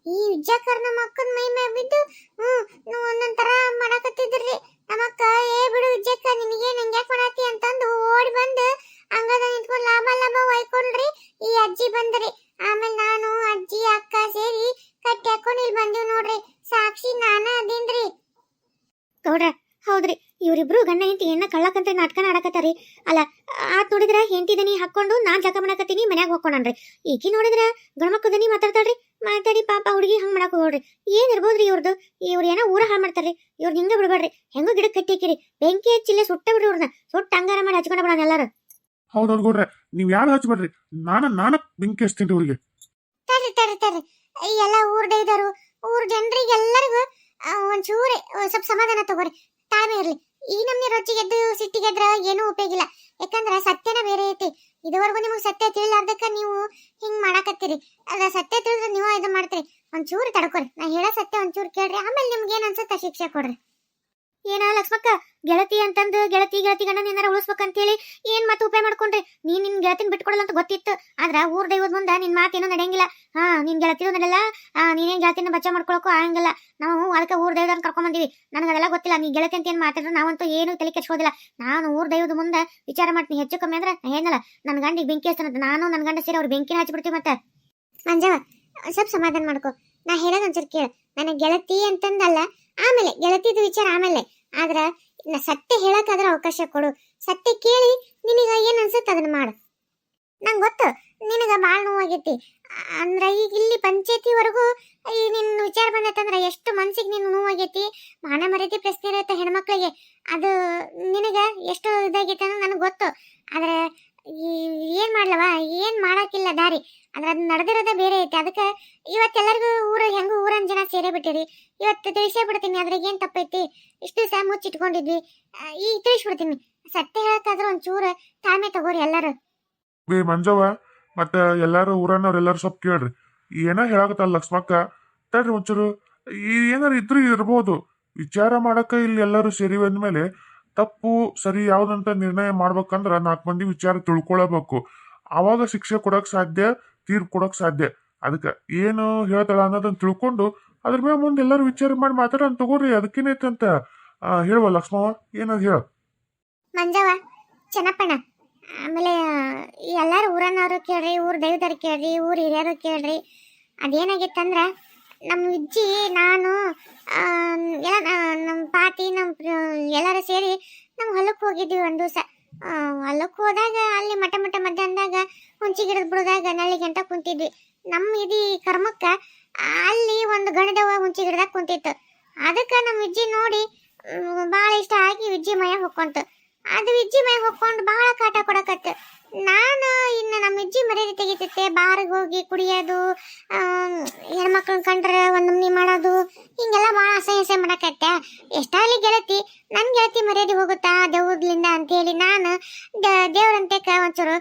Speaker 1: ಈ ವಿಜ್ಜಾಕರ್ ನಮ್ಮ ಅಕ್ಕನ ಮೈ ಮೇಲೆ ಬಿದ್ದು ಹ್ಮ್ ನೀವು ಒಂದೊಂದ್ ತರ ಮಾಡಕತ್ತಿದ್ರಿ ನಮ್ಮಕ್ಕ ಏ ಬಿಡು ವಿಜ್ಜಕ್ಕ ನಿನಗೆ ನಂಗೆ ಯಾಕೆ ಮಾಡತ್ತಿ ಅಂತಂದು ಓಡಿ ಬಂದು ಹಂಗದ ನಿಂತ್ಕೊಂಡು ಲಾಭ ಲಾಭ ಒಯ್ಕೊಂಡ್ರಿ ಈ ಅಜ್ಜಿ ಬಂದ್ರಿ ಆಮೇಲೆ ನಾನು ಅಜ್ಜಿ ಅಕ್ಕ ಸೇರಿ ಕಟ್ಟಿ ಹಾಕೊಂಡು ಇಲ್ಲಿ ಬಂದಿವ್ ನೋಡ್ರಿ ಸಾಕ್ಷಿ ನಾನ ಅದೇನ್ರಿ ಗೌಡ್ರ ಹೌದ್ರಿ ಇವರಿಬ್ರು ಗಂಡ ಹೆಂಡತಿ ಹೆಣ್ಣ ಕಳ್ಳಕ್ಕಂತ ನಾಟಕ ಆಡಕತ್ತಾರಿ. ಅಲ್ಲ ಆತ್ ನೋಡಿದ್ರ ಹೆಂಡತಿ ದನಿ ಹಾಕೊಂಡು ನಾನ್ ಜಗ ಮಾಡಕತ್ತೀನಿ ಮನ್ಯಾಗ ಹೋಗ್ಕೊಂಡ್ರಿ ಈಕಿ ನೋಡಿದ್ರ ಗಣಮಕ್ಕ ದನಿ ಮಾತಾಡ್ತಾಳ್ರಿ ಮಾತಾಡಿ ಪಾಪ ಹುಡುಗಿ ಹಂಗ್ ಮಾಡಕ್ ಹೋಗ್ರಿ ಏನ್ ಇರ್ಬೋದ್ರಿ ಇವ್ರದ್ದು ಇವ್ರ ಏನೋ ಊರ ಹಾಳು ಮಾಡ್ತಾರ್ರಿ ಇವ್ರ ಹಿಂಗ ಬಿಡ್ಬೇಡ್ರಿ ಹೆಂಗೋ ಗಿಡಕ್ಕೆ ಕಟ್ಟಿಕಿರಿ ಬೆಂಕಿ ಹಚ್ಚಿಲ್ಲ ಸುಟ್ಟ ಬಿಡ್ರಿ ಇವ್ರನ್ನ ಸುಟ್ಟ ಅಂಗಾರ ಮಾಡಿ ಹಚ್ಕೊಂಡ ಬಿಡೋಣ ಎಲ್ಲಾರು.
Speaker 2: ಹೌದ್ ಗೌಡ್ರೆ ನೀವ್ ಯಾರು ಹಚ್ಬೇಡ್ರಿ ನಾನ ನಾನ ಬೆಂಕಿ ಹಚ್ತೀನಿ ಅವ್ರಿಗೆ
Speaker 1: ತರ್ರಿ ತರ್ರಿ ತರ್ರಿ. ಎಲ್ಲ ಊರ್ ಡೈದರು ಊರ್ ಜನರಿಗೆ ಎಲ್ಲರಿಗೂ ಒಂಚೂರಿ ಸ್ವಲ್ಪ ಸಮಾಧಾನ ತಗೋರಿ. ತಾಳ್ಮೆ ಇರ್ಲಿ. ಈ ನಮ್ನಿ ರೊಚ್ಚಿಗೆದ್ದು ಸಿಟ್ಟಿಗೆದ್ರ ಏನೂ ಉಪಯೋಗ ಇಲ್ಲ. ಯಾಕಂದ್ರ ಸತ್ಯನ ಬೇರೆ ಐತಿ. ಇದುವರೆಗೂ ನಿಮಗೆ ಸತ್ಯ ತಿಳಿಲಾರ್ದಕ್ಕ ನೀವು ಹಿಂಗ್ ಮಾಡಾಕತ್ತೀರಿ. ಅಲ್ಲ ಸತ್ಯ ತಿಳಿದ್ರೆ ನೀವು ಇದು ಮಾಡ್ತೀರಿ. ಒಂಚೂರು ತಡ್ಕೊರಿ. ನಾ ಹೇಳೋ ಸತ್ಯ ಒಂಚೂರು ಕೇಳ್ರಿ. ಆಮೇಲೆ ನಿಮ್ಗೆ ಏನ್ ಅನ್ಸುತ್ತ ಶಿಕ್ಷೆ ಕೊಡ್ರಿ. ಏನ ಲಕ್ಷ್ಮಕ್ಕ? ಗೆಳತಿ ಅಂತಂದು ಗೆಳತಿ ಗೆಳತಿ ಗಂಡನ ಏನಾರ ಉಳಿಸ್ಬೇಕಂತೇಳಿ ಏನ್ ಮತ್ತೆ ಉಪಾಯ ಮಾಡ್ಕೊಂಡ್ರಿ? ನೀ ನಿನ್ ಗೆಳತಿನ ಬಿಟ್ಕೊಡಲ್ಲ ಅಂತ ಗೊತ್ತಿತ್ತು. ಆದ್ರ ಊರ್ ದೈವದ ಮುಂದ ನಿನ್ ಮಾತೇನೋ ನಡೆಯಂಗಿಲ್ಲ. ಹಾ, ನಿನ್ ಗೆಳತಿನೂ ನಡೆಯಲ್ಲ. ನೀನೇನ್ ಗೆಳತಿನ ಬಚ್ಚ ಮಾಡ್ಕೊಳಕ್ಕೂ ಆಗಂಗಿಲ್ಲ. ನಾವು ಅದಕ್ಕೆ ಊರ್ ದೈವದನ್ನ ಕರ್ಕೊಂಡ್ ಬಂದಿವಿ. ನನಗೆ ಅದೆಲ್ಲ ಗೊತ್ತಿಲ್ಲ. ನೀ ಗೆಳತಿ ಅಂತ ಏನ್ ಮಾತಾಡ್ರು? ನಾವಂತೂ ಏನು ತಲೆ ಕೆಚ್ಕೋದಿಲ್ಲ ನಾನು ಊರ್ ದೈವದ ಮುಂದೆ ವಿಚಾರ ಮಾಡ್ತೀನಿ. ಹೆಚ್ಚು ಕಮ್ಮಿ ಅಂದ್ರೆ ಏನಲ್ಲ ನನ್ನ ಗಂಡಿಗೆ ಬೆಂಕಿ ಹಚ್ತಾನಂತ ನಾನು ನನ್ನ ಗಂಡ ಸೇರಿ ಅವ್ರು ಬೆಂಕಿನ ಹಚ್ಬಿಡ್ತೀವಿ ಮತ್ತೆ. ಮಂಜವ ಸ್ವಲ್ಪ ಸಮಾಧಾನ ಮಾಡ್ಕೋ. ನಾ ಹೇಳೋದ್ ಒಂಚೂರು ಕೇಳ. ನನ್ನ ಗೆಳತಿ ಅಂತಂದಲ್ಲ, ಆಮೇಲೆ ಗೆಳತಿದ ವಿಚಾರ ಆಮೇಲೆ. ಆದ್ರ ಸತ್ಯ ಹೇಳಕ್ಕಾದ್ರ ಅವಕಾಶ ಕೊಡು. ಸತ್ಯ ಕೇಳಿ ನಿನಗ ಏನ್ ಅನ್ಸುತ್ತೆ ಅದನ್ನ ಮಾಡು. ನಂಗೆ ಗೊತ್ತು, ನಿನಗ ಭಾಳ ನೋವಾಗೈತಿ. ಅಂದ್ರ ಈಗ ಇಲ್ಲಿ ಪಂಚಾಯತಿವರೆಗೂ ಈ ನಿನ್ನ ವಿಚಾರ ಬಂದೈತಂದ್ರ ಎಷ್ಟು ಮನ್ಸಿಗೆ ನಿನ್ನ ನೋವಾಗೈತಿ? ಮಾನ ಮರ್ಯಾದೆ ಪ್ರಶ್ನೆ ಇರುತ್ತೆ ಹೆಣ್ಮಕ್ಳಿಗೆ. ಅದು ನಿನಗ ಎಷ್ಟು ಇದಾಗೈತೆ ಅನ್ನೋದು ನನಗೆ ಗೊತ್ತು. ಆದ್ರೆ ಏನ್ ಮಾಡ್ಲವ ಏನ್ ಮಾಡಕ್ಕಿಲ್ಲ ದಾರಿ. ಅಂದ್ರೆ ಅದು ನಡೆದಿರೋದೇ ಬೇರೆ ಐತಿ. ಅದಕ್ಕೆ ಇವತ್ತೆಲ್ಲರಿಗೂ ಊರ, ಹೆಂಗೂ ಊರನ್ ಜನ ಸೇರೇ ಬಿಟ್ಟಿರಿ ಇವತ್ತು ತಿಳಿಸೇ ಬಿಡ್ತೀನಿ, ಅದ್ರಾಗ ಏನ್ ತಪ್ಪೈತಿ? ಇಷ್ಟು ದಿವಸ ಮುಚ್ಚಿಟ್ಕೊಂಡಿದ್ವಿ. ಈ ತಿಳಿಸ್ಬಿಡ್ತೀನಿ. ಸತ್ಯ ಹೇಳಕ್ಕಾದ್ರೆ ಒಂಚೂರು ತಾಳ್ಮೆ ತಗೋರಿ ಎಲ್ಲರೂ.
Speaker 2: ಬೇ ಮಂಜವ್ವ, ಮತ್ತೆ ಎಲ್ಲಾರು ಊರನ್ನವ್ರ ಎಲ್ಲಾರು ಸ್ವಲ್ಪ ಕೇಳ್ರಿ. ಏನ ಹೇಳಾಕತ್ತಲ್ಲ ಲಕ್ಷ್ಮಕ್ಕ. ತಡ್ರಿ ಒಂಚೂರು. ಏನಾರ ಇದ್ರು ಇರ್ಬೋದು. ವಿಚಾರ ಮಾಡಕ್ಕ ಇಲ್ಲಿ ಎಲ್ಲರೂ ಸೇರಿ ಅಂದ್ಮೇಲೆ ತಪ್ಪು, ಸರಿ ಯಾವ್ದಂತ ನಿರ್ಣಯ ಮಾಡ್ಬೇಕಂದ್ರ ನಾಲ್ಕು ಮಂದಿ ವಿಚಾರ ತಿಳ್ಕೊಳಬೇಕು. ಅವಾಗ ಶಿಕ್ಷೆ ಕೊಡಕ್ ಸಾಧ್ಯ, ತೀರ್ಪು ಕೊಡಕ್ ಸಾಧ್ಯ. ಅದಕ್ಕೆ ಏನು ಹೇಳ್ತಾಳ ಅನ್ನೋದನ್ನ ತಿಳ್ಕೊಂಡು ಅದ್ರ ಮೇಲೆ ಮುಂದೆ ಎಲ್ಲರೂ ವಿಚಾರ ಮಾಡಿ ಮಾತಾಡೋಣ ತಗೋರಿ ಅದಕ್ಕೇನೈತಂತ ಹೇಳುವ ಲಕ್ಷ್ಮವ ಏನದು ಹೇಳ.
Speaker 1: ಮಂಜವ ಚೆನ್ನಪ್ಪಣ್ಣ, ಆಮೇಲೆ ಎಲ್ಲಾರು ಊರನ್ನವರು ಕೇಳ್ರಿ, ಊರ್ ದೈವದವ್ರು ಕೇಳ್ರಿ, ಊರ್ ಹಿರಿಯರು ಕೇಳ್ರಿ ಅದೇನಾಗಿತ್ತಂದ್ರ ನಮ್ಮ ವಿಜ್ಜಿ ನಾನು ಎಲ್ಲ ನಮ್ಮ ಪಾತಿ ನಮ್ಮ ಎಲ್ಲರೂ ಸೇರಿ ನಮ್ಮ ಹೊಲಕ್ಕೆ ಹೋಗಿದ್ವಿ ಒಂದು ದಿವಸ. ಹೊಲಕ್ಕೆ ಹೋದಾಗ ಅಲ್ಲಿ ಮಠ ಮಠ ಮಧ್ಯಾಹ್ನದಾಗ ಹುಂಚಿ ಗಿಡದ ಬುಡದಾಗ ನಲ್ಲಿ ಗಂಟ ಕುಂತಿದ್ವಿ. ನಮ್ಮ ಇಡೀ ಕರ್ಮಕ್ಕ ಅಲ್ಲಿ ಒಂದು ಗಣದವ ಹುಂಚಿ ಗಿಡದಾಗ ಕುಂತಿತ್ತು. ಅದಕ್ಕೆ ನಮ್ಮ ವಿಜ್ಜಿ ನೋಡಿ ಭಾಳ ಇಷ್ಟ ಆಗಿ ವಿಜ್ಜಿ ಮಯ ಹೊಕ್ಕೊಂತು. ಅದು ವಿಜ್ಜಿ ಮಯ ಹೊಕ್ಕೊಂಡು ಭಾಳ ಕಾಟ ಕೊಡಕತ್ತ. ನಾನು ಇನ್ನು ನಮ್ಮ ಅಜ್ಜಿ ಮರ್ಯಾದೆ ತೆಗಿತೈತೆ, ಬಾರಿಗೆ ಹೋಗಿ ಕುಡಿಯೋದು ಹೆಣ್ಮಕ್ಳನ್ನ ಕಂಡ್ರೆ ಒಂದು ನಮ್ನಿ ಮಾಡೋದು, ಹಿಂಗೆಲ್ಲ ಭಾಳ ಅಸಹ್ಯ ಅಸಹ್ಯ ಮಾಡಕತ್ತೆ. ಎಷ್ಟಾಗಲಿ ಗೆಳತಿ ನನ್ನ ಗೆಳತಿ ಮರ್ಯಾದೆ ಹೋಗುತ್ತಾ ದೇವ್ರಲಿಂದ ಅಂತೇಳಿ ನಾನು ದ ದೇವ್ರಂತೆ ಒಂಚೂರು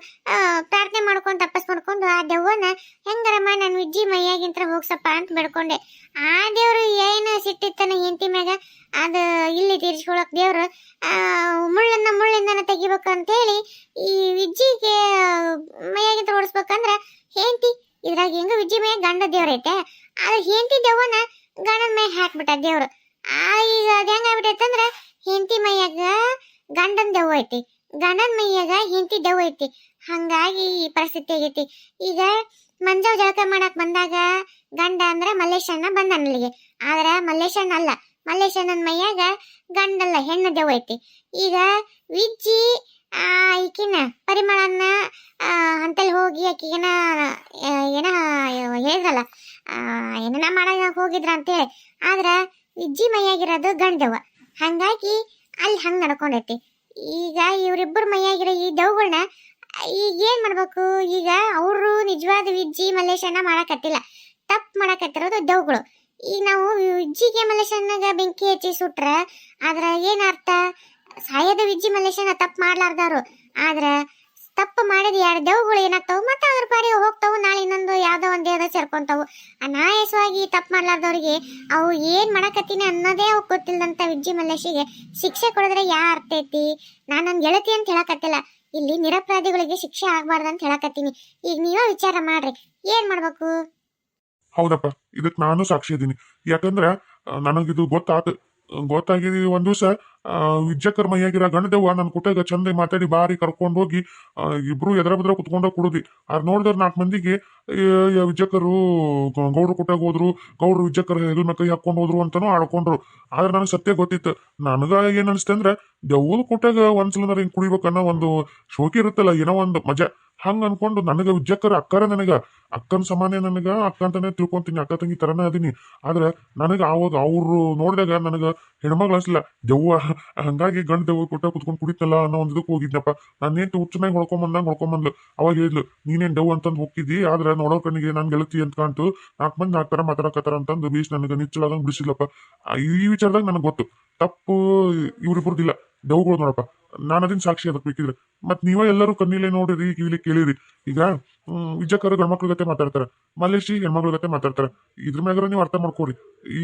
Speaker 1: ಪ್ರಾರ್ಥನೆ ಮಾಡ್ಕೊಂಡು ತಪಸ್ ಮಾಡ್ಕೊಂಡು ಆ ದೆವ್ವನ, ಹೆಂಗರಮ್ಮ ನನ್ನ ಅಜ್ಜಿ ಮೈಯಾಗಿಂತ ಹೋಗ್ಸಪ್ಪ ಅಂತ ಬೇಡ್ಕೊಂಡೆ. ಆ ದೇವ್ರು ಏನು ಸಿಟ್ಟಿತ್ತನ ಹೆಂಡತಿ ಮ್ಯಾಗ, ಅದು ಇಲ್ಲಿ ತೀರಿಸ್ಕೊಳಕ್ ದೇವ್ರು ಮುಳ್ಳನ್ನ ಮುಳ್ಳಿಂದನ ತೆಗಿಬೇಕಂತೇಳಿ ಈ ವಿಜ್ಜಿಗೆ ಮೈಯಾಗಿ ತೋಡಿಸ್ಬೇಕಂದ್ರ ಹೆಂಡತಿ, ಇದ್ರಾಗ ಹೆಂಗ ವಿಜ್ಜಿ ಮೈ ಗಂಡ ದೇವ್ರ ಐತೆ ಅದು ಹೆಂಡತಿ ದೆವ್ವನ ಗಂಡನ ಮೈ ಹಾಕ್ಬಿಟ್ಟ ದೇವ್ರು. ಆ ಈಗ ಅದ್ ಹೆಂಗಾಗ್ಬಿಟ್ಟೈತಂದ್ರ ಹೆಂಡತಿ ಮೈಯಾಗ ಗಂಡನ ದೆವ್ವ ಐತಿ, ಗಂಡನ ಮೈಯಾಗ ಹೆಂಡತಿ ದೆವ್ವ ಐತಿ. ಹಂಗಾಗಿ ಈ ಪರಿಸ್ಥಿತಿ ಆಗೈತಿ. ಈಗ ಮಂಜವ್ ಜಳಕ ಮಾಡಕ್ ಬಂದಾಗ ಗಂಡ ಅಂದ್ರ ಮಲ್ಲೇಶಣ್ಣ ಬಂದ ಅಲ್ಲಿಗೆ ಆದ್ರ ಮಲ್ಲೇಶಣ್ಣ ಅಲ್ಲ. ಮಲ್ಲೇಶಣ್ಣನ ಮೈಯಾಗ ಗಂಡಲ್ಲ ಹೆಣ್ಣು ದೆವ್ವ ಐತಿ. ಈಗ ವಿಜ್ಜಿ, ಆ, ಈಕಿನ ಪರಿಮಳನ್ನ ಅಂತಲ್ಲಿ ಹೋಗಿ ಆಕಿಗೇನ ಏನ, ಹೇಳಿದ್ರಲ್ಲ ಏನನ ಮಾಡಕ್ ಹೋಗಿದ್ರ ಅಂತೇಳಿ. ಆದ್ರ ವಿಜ್ಜಿ ಮೈಯಾಗಿರೋದು ಗಂಡವ್ವ ಹಂಗಾಗಿ ಅಲ್ಲಿ ಹಂಗೆ ನಡ್ಕೊಂಡೈತಿ. ಈಗ ಇವರಿಬ್ಬರ ಮೈಯಾಗಿರೋ ಈ ದೆವ್ಗಳನ್ನ ಈಗ ಏನ್ ಮಾಡ್ಬೇಕು? ಈಗ ಅವರು ನಿಜವಾದ ವಿಜ್ಜಿ ಮಲ್ಲೇಶನ ಮಾಡಕತ್ತಿಲ್ಲ. ತಪ್ಪು ಮಾಡಕತ್ತಿರೋದು ದವ್ಗಳು ಈಗ ನಾವು ವಿಜ್ಜಿಗೆ ಮಲ್ಲೇಶನ್ನಾಗ ಬೆಂಕಿ ಹಚ್ಚಿ ಸುಟ್ರ ಅದ್ರ ಏನ್ ಅರ್ಥ ಸಾಯದ ವಿಜ್ಜಿ ಮಲ್ಲೇಶನ ತಪ್ಪು ಮಾಡ್ಲಾರ್ದವ್ರು ಆದ್ರೆ ತಪ್ಪು ಮಾಡಿದ ಎರಡು ದೆವ್ಗಳು ಏನಾಗ್ತಾವ? ಮತ್ತೆ ಅದ್ರ ಪಾಡಿ ಹೋಗ್ತಾವು. ನಾಳೆ ಇನ್ನೊಂದು ಯಾವ್ದೋ ಒಂದು ದೇಹದ ಸೇರ್ಕೊಂತಾವು. ಅನಾಯಾಸವಾಗಿ ತಪ್ಪು ಮಾಡ್ಲಾರ್ದವ್ರಿಗೆ ಅವು ಏನ್ ಮಾಡಕತ್ತೀನಿ ಅನ್ನೋದೇ ಅವ್ ಗೊತ್ತಿಲ್ಲದಂತ ವಿಜ್ಜಿ ಮಲ್ಲೇಶಿಗೆ ಶಿಕ್ಷೆ ಕೊಡಿದ್ರೆ ಯಾ ಅರ್ಥ ಐತಿ? ನಾನು ನನ್ನ ಗೆಳತಿ ಅಂತ ಹೇಳಕತ್ತಿಲ್ಲ. ಇಲ್ಲಿ ನಿರಪರಾಧಿಗಳಿಗೆ ಶಿಕ್ಷೆ ಆಗ್ಬಾರ್ದು ಅಂತ ಹೇಳಕತ್ತೀನಿ. ಈಗ ನೀವೇ ವಿಚಾರ ಮಾಡ್ರಿ. ಏನ್ ಮಾಡ್ಬೇಕು?
Speaker 2: ಹೌದಪ್ಪ, ಇದಕ್ ನಾನು ಸಾಕ್ಷಿ ಇದ್ದೀನಿ ಯಾಕಂದ್ರ ನನಗಿದು ಗೊತ್ತಾತು. ಗೊತ್ತಾಗಿ ಒಂದು ದಿವಸ ವಿಜ್ಜಕರ್ ಗಣದೇವ ನನ್ನ ಕುಟೆಗ ಚಂದ ಮಾತಾಡಿ ಬಾರಿ ಕರ್ಕೊಂಡು ಹೋಗಿ ಇಬ್ರು ಎದ್ರ ಬದ್ರ ಕುತ್ಕೊಂಡ ಕುಡುದಿ. ಅದ್ ನೋಡಿದ್ರೆ ನಾಲ್ಕು ಮಂದಿಗೆ ವಿಜಯಕರು ಗೌಡ್ರ ಕುಟೆಗೆ ಹೋದ್ರು, ಗೌಡ್ರು ವಿಜ್ಜಕರ್ ಹೆಗಲ್ ಕೈ ಹಾಕೊಂಡು ಹೋದ್ರು ಅಂತಾನು ಆಡ್ಕೊಂಡ್ರು. ಆದ್ರೆ ನನಗೆ ಸತ್ಯ ಗೊತ್ತಿತ್ತು. ನನಗ ಏನ್ ಅನ್ಸ್ತಂದ್ರೆ ದೆವ್ವದ ಕುಟೆಗ ಒಂದ್ಸಲ ಹಿಂಗ್ ಕುಡಿಬೇಕನ್ನೋ ಒಂದು ಶೋಕಿ ಇರುತ್ತಲ್ಲ, ಏನೋ ಒಂದು ಮಜಾ. ಹಂಗ ಅನ್ಕೊಂಡು ನನಗ ಉಜ್ಜಕ್ಕರ ಅಕ್ಕರ ನನಗ. ಅಕ್ಕನ ಸಮಾನ ನನಗ, ಅಕ್ಕ ಅಂತಾನೆ ತಿಳ್ಕೊಂತೀನಿ, ಅಕ್ಕ ತಂಗಿ ತರನ ಅದೀನಿ. ಆದ್ರೆ ನನಗ ಅವಾಗ ಅವ್ರು ನೋಡಿದಾಗ ನನಗ ಹೆಣ್ಮಗಳು ಅನ್ಸಲ್ಲ ದೆವ್ವ, ಹಂಗಾಗಿ ಗಂಡ ದೆವ್ವ ಕೊಟ್ಟ ಕುತ್ಕೊಂಡು ಕುಡಿತಲ್ಲ ಅನ್ನೋ ಒಂದು ಇದಕ್ಕೆ ಹೋಗಿದ್ನಪ್ಪ. ನಾನೇನ್ ಹುಚ್ಚನಾಗಿ ಹೊಡ್ಕೊಂಬಂದಂಗ ಹೊಡ್ಕೊಂಬಂದ್ಲು ಅವಾಗ ಹೇಳಿದ್ಲು, ನೀನೇನ್ ದೆವ್ವ ಅಂತಂದು ಹೋಗ್ತಿದ್ದಿ? ಆದ್ರೆ ನೋಡೋ ಕಣ್ಣಿಗೆ ನಾನ್ ಗೆಳತಿ ಅಂತ ಕಾಣ್ತು. ನಾಲ್ಕು ಮಂದಿ ನಾಲ್ಕು ತರ ಮಾತಾಡಕತ್ತಾರ ಅಂತಂದು ಬೀಸ್ ನನಗೆ ನಿಚ್ಚಲಾದಂಗ್ ಬಿಡಿಸಿಲ್ಲಪ್ಪ ಈ ವಿಚಾರದಾಗ ನನಗೆ ಗೊತ್ತು. ತಪ್ಪು ಇವ್ರಿಬ್ರದಿಲ್ಲ. ದೆವ್ಗಳು ನೋಡಪ್ಪ. ನಾನು ಅದನ್ನ ಸಾಕ್ಷಿ ಅದಕ್ಕೆ ಬೇಕಿದ್ರೆ. ಮತ್ ನೀವೇ ಎಲ್ಲರೂ ಕಣ್ಣಿಲೆ ನೋಡಿರಿ, ಕಿವಿಲಿ ಕೇಳಿರಿ. ಈಗ ವಿಜಯಕರ ಗಂಡ್ಮಕ್ಳ ಜೊತೆ ಮಾತಾಡ್ತಾರ. ಮಲೇಶಿ ಹೆಣ್ಮಕ್ಳ ಜೊತೆ ಮಾತಾಡ್ತಾರೆ. ಇದ್ರ ಮ್ಯಾಗ ನೀವು ಅರ್ಥ ಮಾಡ್ಕೋರಿ.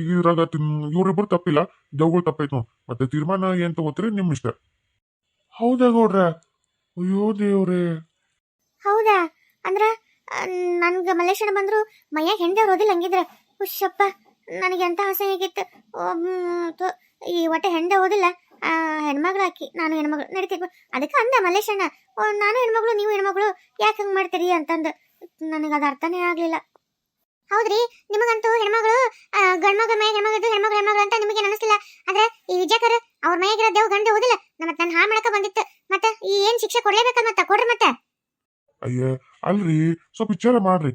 Speaker 2: ಇದ್ರಾಗ ತಿನ್- ಇವ್ರಿಬ್ರು ತಪ್ಪಿಲ್ಲ, ದೆವ್ಗಳು ತಪ್ಪೈತ್ ನೋಡ್. ಮತ್ತೆ ತೀರ್ಮಾನ ಏನ್ ತಗೋತೀರಿ ನಿಮ್ ಇಷ್ಟ.
Speaker 3: ಹೌದಾ ಗೌಡ್ರ? ಅಯ್ಯೋ ದೇವ್ರೇ.
Speaker 1: ಹೌದಾ? ಅಂದ್ರ ನನ್ಗ ಮಲ್ಲೇಶಣ್ಣ ಬಂದ್ರು ಮೈಯಾಗ ಹೆಂಡೆ ಓದಿಲ್ಲ ಹಂಗಿದ್ರ. ಹುಷಪ್ಪ, ನನಗೆ ಎಂತ ಆಸೆ ಆಗಿತ್ತು ಈ ಒಟ್ಟೆ ಹೆಂಡೆ ಓದಿಲ್ಲ ಹೆಣ್ಮಗಳು ಹಾಕಿ ನಾನು ಹೆಣ್ಮಗಳು ನಡೀತಿದ್ವು ಅದಕ್ಕೆ ಅಂದ ಮಲ್ಲೇಶಣ್ಣ ನಾನು ಹೆಣ್ಮಗಳು, ನೀವು ಹೆಣ್ಮಗಳು, ಯಾಕೆ ಹಂಗೆ ಮಾಡ್ತೀರಿ ಅಂತಂದು. ನನಗೆ ಅದು ಅರ್ಥನೇ ಆಗಲಿಲ್ಲ. ಹೌದ್ರಿ, ನಿಮಗಂತೂ ಹೆಣ್ಮಗಳು ಗಂಡ್ಮಗ ಮೈ ಹೆಣ್ಮಗದ್ದು ಹೆಣ್ಮಗಳು ಹೆಣ್ಮಗಳು ಅಂತ ನಿಮಗೆ ಅನಿಸ್ತಿಲ್ಲ ಆದ್ರೆ ಈ ವಿಜಯಕರ್ ಅವ್ರ ಮೈಯಾಗಿರೋ ದೇವ್ ಗಂಡ ಓದಿಲ್ಲ ನಮ್ಮ ನನ್ನ ಹಾಳು ಮಾಡಕ ಬಂದಿತ್ತು. ಮತ್ತೆ ಈ ಏನ್ ಶಿಕ್ಷೆ ಕೊಡ್ಲೇಬೇಕಲ್ಲ ಮತ್ತೆ? ಕೊಡ್ರಿ ಮತ್ತೆ.
Speaker 2: ಅಯ್ಯ, ಅಲ್ರಿ, ಸ್ವಲ್ಪ ವಿಚಾರ ಮಾಡ್ರಿ.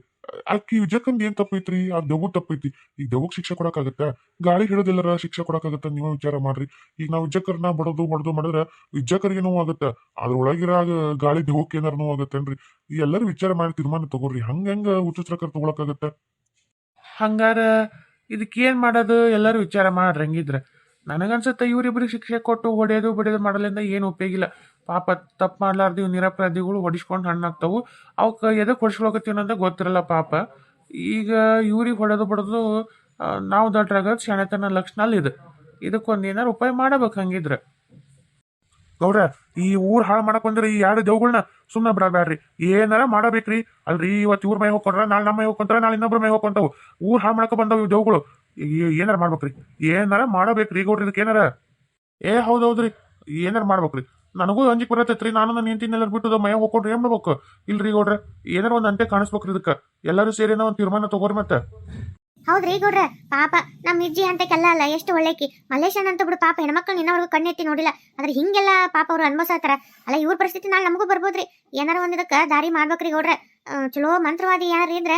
Speaker 2: ಅಕ್ಕಿ ವಿಜಯಕ್ಕಂದ್ ಏನ್ ತಪ್ಪೈತ್ರಿ? ಆ ದೆವ್ವ ತಪ್ಪೈತಿ. ಈಗ ದೆವ್ವಕ್ ಶಿಕ್ಷೆ ಕೊಡಕ್ಕಾಗತ್ತ? ಗಾಳಿ ಹಿಡಿದಿಲ್ಲರ ಶಿಕ್ಷೆ ಕೊಡಕ್ಕಾಗತ್ತ ನೀವು ವಿಚಾರ ಮಾಡ್ರಿ. ಈಗ ನಾವು ವಿಜಯಕರ್ನ ಬಡದು ಬಡದು ಮಾಡಿದ್ರ ವಿಜಯಕರಿಗೆ ನೋವು ಆಗತ್ತ? ಅದ್ರೊಳಗಿರ ಗಾಳಿ ದೆವ್ವಕ್ಕೆ ಏನಾರ ನೋವು ಆಗತ್ತೇನ್ರಿ? ಈ ಎಲ್ಲರೂ ವಿಚಾರ ಮಾಡಿ ತೀರ್ಮಾನ ತಗೋರಿ. ಹಂಗ ಹೆಂಗ ತಗೊಳಕ್ಕಾಗತ್ತೆ?
Speaker 3: ಹಂಗಾರ ಇದಕ್ಕೇನ್ ಮಾಡೋದು? ಎಲ್ಲರೂ ವಿಚಾರ ಮಾಡ್ರಿ ಹಂಗಿದ್ರೆ ನನಗನ್ಸುತ್ತೆ ಇವ್ರಿಬ್ರಿಗೆ ಶಿಕ್ಷೆ ಕೊಟ್ಟು ಹೊಡೆಯೋದು, ಬಿಡೋದು ಮಾಡಲಿಂದ ಏನು ಉಪಯೋಗಿಲ್ಲ. ಪಾಪ ತಪ್ಪು ಮಾಡ್ಲಾರ್ದು ಇವ್ ನಿರಪರಾಧಿಗಳು ಹೊಡಿಸ್ಕೊಂಡು ಹಣ್ಣಾಗ್ತಾವು. ಅವಕ್ಕೆ ಎದಕ್ಕೆ ಹೊಡಿಸ್ಕೊಳಕತ್ತೀವಿ ಅಂತ ಗೊತ್ತಿರಲ್ಲ ಪಾಪ. ಈಗ ಇವ್ರಿಗೆ ಹೊಡೆದು ಬಡದು ನಾವು ದಟ್ರಾಗದು ಶಾಣೆತನ ಲಕ್ಷಣ ಇದು. ಇದಕ್ಕೊಂದು ಏನಾರು ಉಪಾಯ ಮಾಡಬೇಕು ಹಂಗಿದ್ರೆ.
Speaker 2: ಗೌಡ್ರ, ಈ ಊರು ಹಾಳು ಮಾಡಕ್ ಬಂದ್ರೆ ಈ ಎರಡು ದೇವ್ಗಳನ್ನ ಸುಮ್ಮನೆ ಬಿಡಬೇಡ್ರಿ ಏನಾರ ಮಾಡಬೇಕ್ರಿ. ಅಲ್ರಿ, ಇವತ್ತು ಇವ್ರ ಮೈ ಹೋಗ್ಕೊಂಡ್ರ, ನಾಳೆ ನಮ್ಮ ಮೈ ಹೋಗ್ಕೊಂತಾರ ನಾಳೆ ಇನ್ನೊಬ್ರ ಮೈ ಹೋಗ್ಕೊಂತಾವು. ಊರು ಹಾಳು ಮಾಡಕ ಬಂದವು ಇವ್ ದೇವ್ಗಳು. ಏನಾರ ಮಾಡ್ಬೇಕ್ರಿ. ಏನಾರ ಮಾಡಬೇಕ್ರಿ ಗೌಡ್ರಿ ಇದಕ್ಕೆ ಏನಾರ? ಏ ಹೌದೌದ್ರಿ ಏನಾರ ಮಾಡ್ಬೇಕ್ರಿ. ನನಗೂ ಅಂಜಿಕ್ ಬರತೈತ್ರಿ ನಾನು ನನ್ನ ಹೆಂಡತಿನೆಲ್ಲ ಬಿಟ್ಟು ಮಯ ಹೋಗ್ಕೊಡ್ರಿ ಏನ್ ಇಲ್ರಿ ಗೌಡ್ರ, ಏನಾರ ಒಂದ್ ಅಂಟೆ ಕಾಣಿಸ್ಬೇಕ್ರಿ ಇದಕ್ಕ. ಎಲ್ಲರೂ ಸೇರಿ ಒಂದ್ ತೀರ್ಮಾನ ತಗೋರಿ ಮತ್ತೆ.
Speaker 1: ಹೌದ್ರಿ ಗೌಡ್ರ, ಪಾಪ ನಮ್ ಇಜ್ಜಿ ಅಂತಕ್ಕೆಲ್ಲ ಅಲ್ಲ, ಎಷ್ಟು ಒಳ್ಳೆಕಿ. ಮಲ್ಲೇಶನ್ ಅಂತ ಬಿಡು, ಪಾಪ ಹೆಣ್ಮಕ್ಳು ಇನ್ನವರೆಗೂ ಕಣ್ಣೆತ್ತಿ ನೋಡಿಲ್ಲ. ಆದ್ರೆ ಹಿಂಗೆಲ್ಲ ಪಾಪ ಅವ್ರು ಅನ್ಭವಿಸತ್ತಾರ ಅಲ್ಲ, ಇವ್ರ ಪರಿಸ್ಥಿತಿ ನಾಳೆ ನಮಗೂ ಬರ್ಬೋದ್ರಿ. ಏನಾರ ಒಂದ್ ದಾರಿ ಮಾಡ್ಬೇಕ್ರಿ ಗೌಡ್ರ. ಚಲೋ ಮಂತ್ರವಾದಿ ಯಾರು ಅಂದ್ರೆ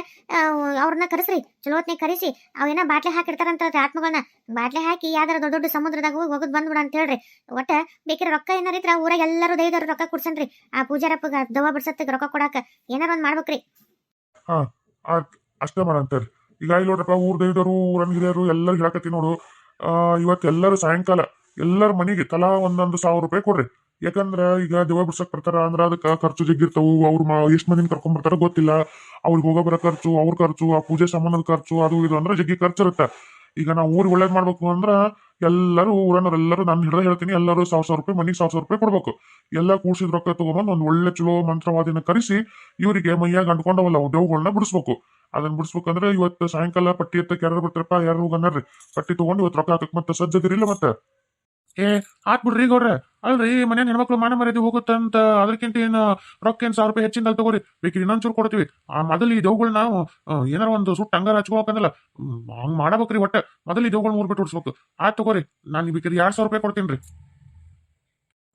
Speaker 1: ಅವ್ರನ್ನ ಕರೆಸ್ರಿ ಚಲೋತ್ನೆ ಕರೆಸಿ, ಅವೇನ ಬಾಟ್ಲೆ ಹಾಕಿರ್ತಾರಂತ ಆತ್ಮಗಳನ್ನ ಬಾಟ್ಲೆ ಹಾಕಿ ಯಾವ್ದಾರ ದೊಡ್ಡ ದೊಡ್ಡ ಸಮುದ್ರದಾಗ ಹೋಗಿ ಹೋಗೋದು ಬಂದ್ಬಿಡ ಅಂತ ಹೇಳ್ರಿ. ಒಟ್ಟ ಬೇಕಿರ ರೊಕ್ಕ ಏನಾರ ಇದ್ರ ಊರಾಗ ಎಲ್ಲರೂ ದೈದವ್ರು ರೊಕ್ಕ ಕುಡ್ಸನ್ರಿ ಆ ಪೂಜಾರಪ್ಪಗ ದವ ಬಿಡ್ಸತ್ತ ರೊಕ್ಕ ಕೊಡಾಕ ಏನಾರ ಒಂದ್ ಮಾಡ್ಬೇಕ್ರಿ.
Speaker 2: ಅಷ್ಟೇ ಮಾಡಂತಾರ ಈಗ ಇಲ್ಲಿ ನೋಡ್ರಪ್ಪ ಊರ್ ದೈದವರು ಊರನ್ ಹಿರಿಯರು ಎಲ್ಲರೂ ಹೇಳಕತ್ತಿ ನೋಡು. ಇವತ್ತೆಲ್ಲರೂ ಸಾಯಂಕಾಲ ಎಲ್ಲರ ಮನೆಗೆ ತಲಾ ಒಂದೊಂದು ಸಾವಿರ ರೂಪಾಯಿ ಕೊಡ್ರಿ. ಯಾಕಂದ್ರ ಈಗ ದೇವ ಬಿಡ್ಸಕ್ ಬರ್ತಾರ, ಅಂದ್ರ ಅದಕ್ಕೆ ಖರ್ಚು ಜಗ್ಗಿರ್ತಾವು, ಅವ್ರ ಎಷ್ಟ್ ಮಂದಿನ ಕರ್ಕೊಂಡ್ ಬರ್ತಾರ ಗೊತ್ತಿಲ್ಲ. ಅವ್ರಿಗೆ ಹೋಗೋ ಬರೋ ಖರ್ಚು, ಅವ್ರ ಖರ್ಚು, ಆ ಪೂಜೆ ಸಾಮಾನದ ಖರ್ಚು, ಅದು ಇದು ಅಂದ್ರೆ ಜಗ್ಗಿ ಖರ್ಚು ಇರುತ್ತೆ. ಈಗ ನಾವು ಊರಿಗೆ ಒಳ್ಳೇದ್ ಮಾಡ್ಬೇಕು ಅಂದ್ರ ಎಲ್ಲರೂ ಊರನ್ನವ್ರೆಲ್ಲರೂ ನಾನು ಹಿಡಿದ ಹೇಳ್ತೀನಿ, ಎಲ್ಲರೂ ಸಾವಿರ ಸಾವಿರ ರೂಪಾಯಿ ಮನಿಗೆ ಸಾವಿರ ರೂಪಾಯಿ ಕೊಡ್ಬೇಕು. ಎಲ್ಲ ಕೂಡಿಸಿದ ರೊಕ್ಕ ತಗೊಂಬಂದು ಒಂದು ಒಳ್ಳೆ ಚಲೋ ಮಂತ್ರವಾದಿನ ಕರೆಸಿ ಇವರಿಗೆ ಮೈಯಾಗ ಅಂಟ್ಕೊಂಡವಲ್ಲ ದೇವುಗಳನ್ನ ಬಿಡಿಸ್ಬೇಕು. ಅದನ್ನ ಬಿಡಿಸ್ಬೇಕಂದ್ರೆ ಇವತ್ತು ಸಾಯಂಕಾಲ ಪಟ್ಟಿ ಎತ್ತಕ್ಕೆ ಯಾರು ಬರ್ತಾರಪ್ಪ ಯಾರು ಗನ್ನರ್ರಿ ಪಟ್ಟಿ ತಗೊಂಡು ಇವತ್ತು ರೊಕ್ಕ ಹಾಕಕ್ ಮತ್ತೆ ಸಜ್ಜದಿರಿಲ್ಲ ಮತ್ತೆ.
Speaker 3: ಏ, ಆತ್ ಬಿಡ್ರಿ ಗೌಡ್ರ. ಅಲ್ರಿ ಮನೇನ ಹೆಣ್ಮಕ್ಳು ಮಾನ ಮರ್ಯಾದೆ ಹೋಗುತ್ತಂತ ಅದಕ್ಕಿಂತ ಏನು ರೊಕ್ಕ ಏನ್ ಸಾವಿರ ರೂಪಾಯಿ ಹೆಚ್ಚಿಂದ ಅಲ್ಲಿ ತಗೋರಿ ಇನ್ನೊಂದು ಚೂರು ಕೊಡ್ತೀವಿ. ಆ, ಮೊದಲು ಈ ದೇವುಗಳನ್ನ ನಾವು ಏನಾರ ಒಂದು ಸುಟ್ಟು ಹಂಗಾರ ಹಚ್ಕೋಬೇಕಂದಲ್ಲ ಹಂಗ್ ಮಾಡಬೇಕ್ರಿ ಒಟ್ಟೆ. ಮೊದಲು ಈ ದೇವುಗಳನ್ನ ಮೂರು ಬಿಟ್ಟು ಉಡ್ಸ್ಬೇಕು. ಆಯ್ತು ತಗೋರಿ, ನಾನು ಬೇಕಿದ್ರೆ ಎರಡು ಸಾವಿರ ರೂಪಾಯಿ ಕೊಡ್ತೀನಿ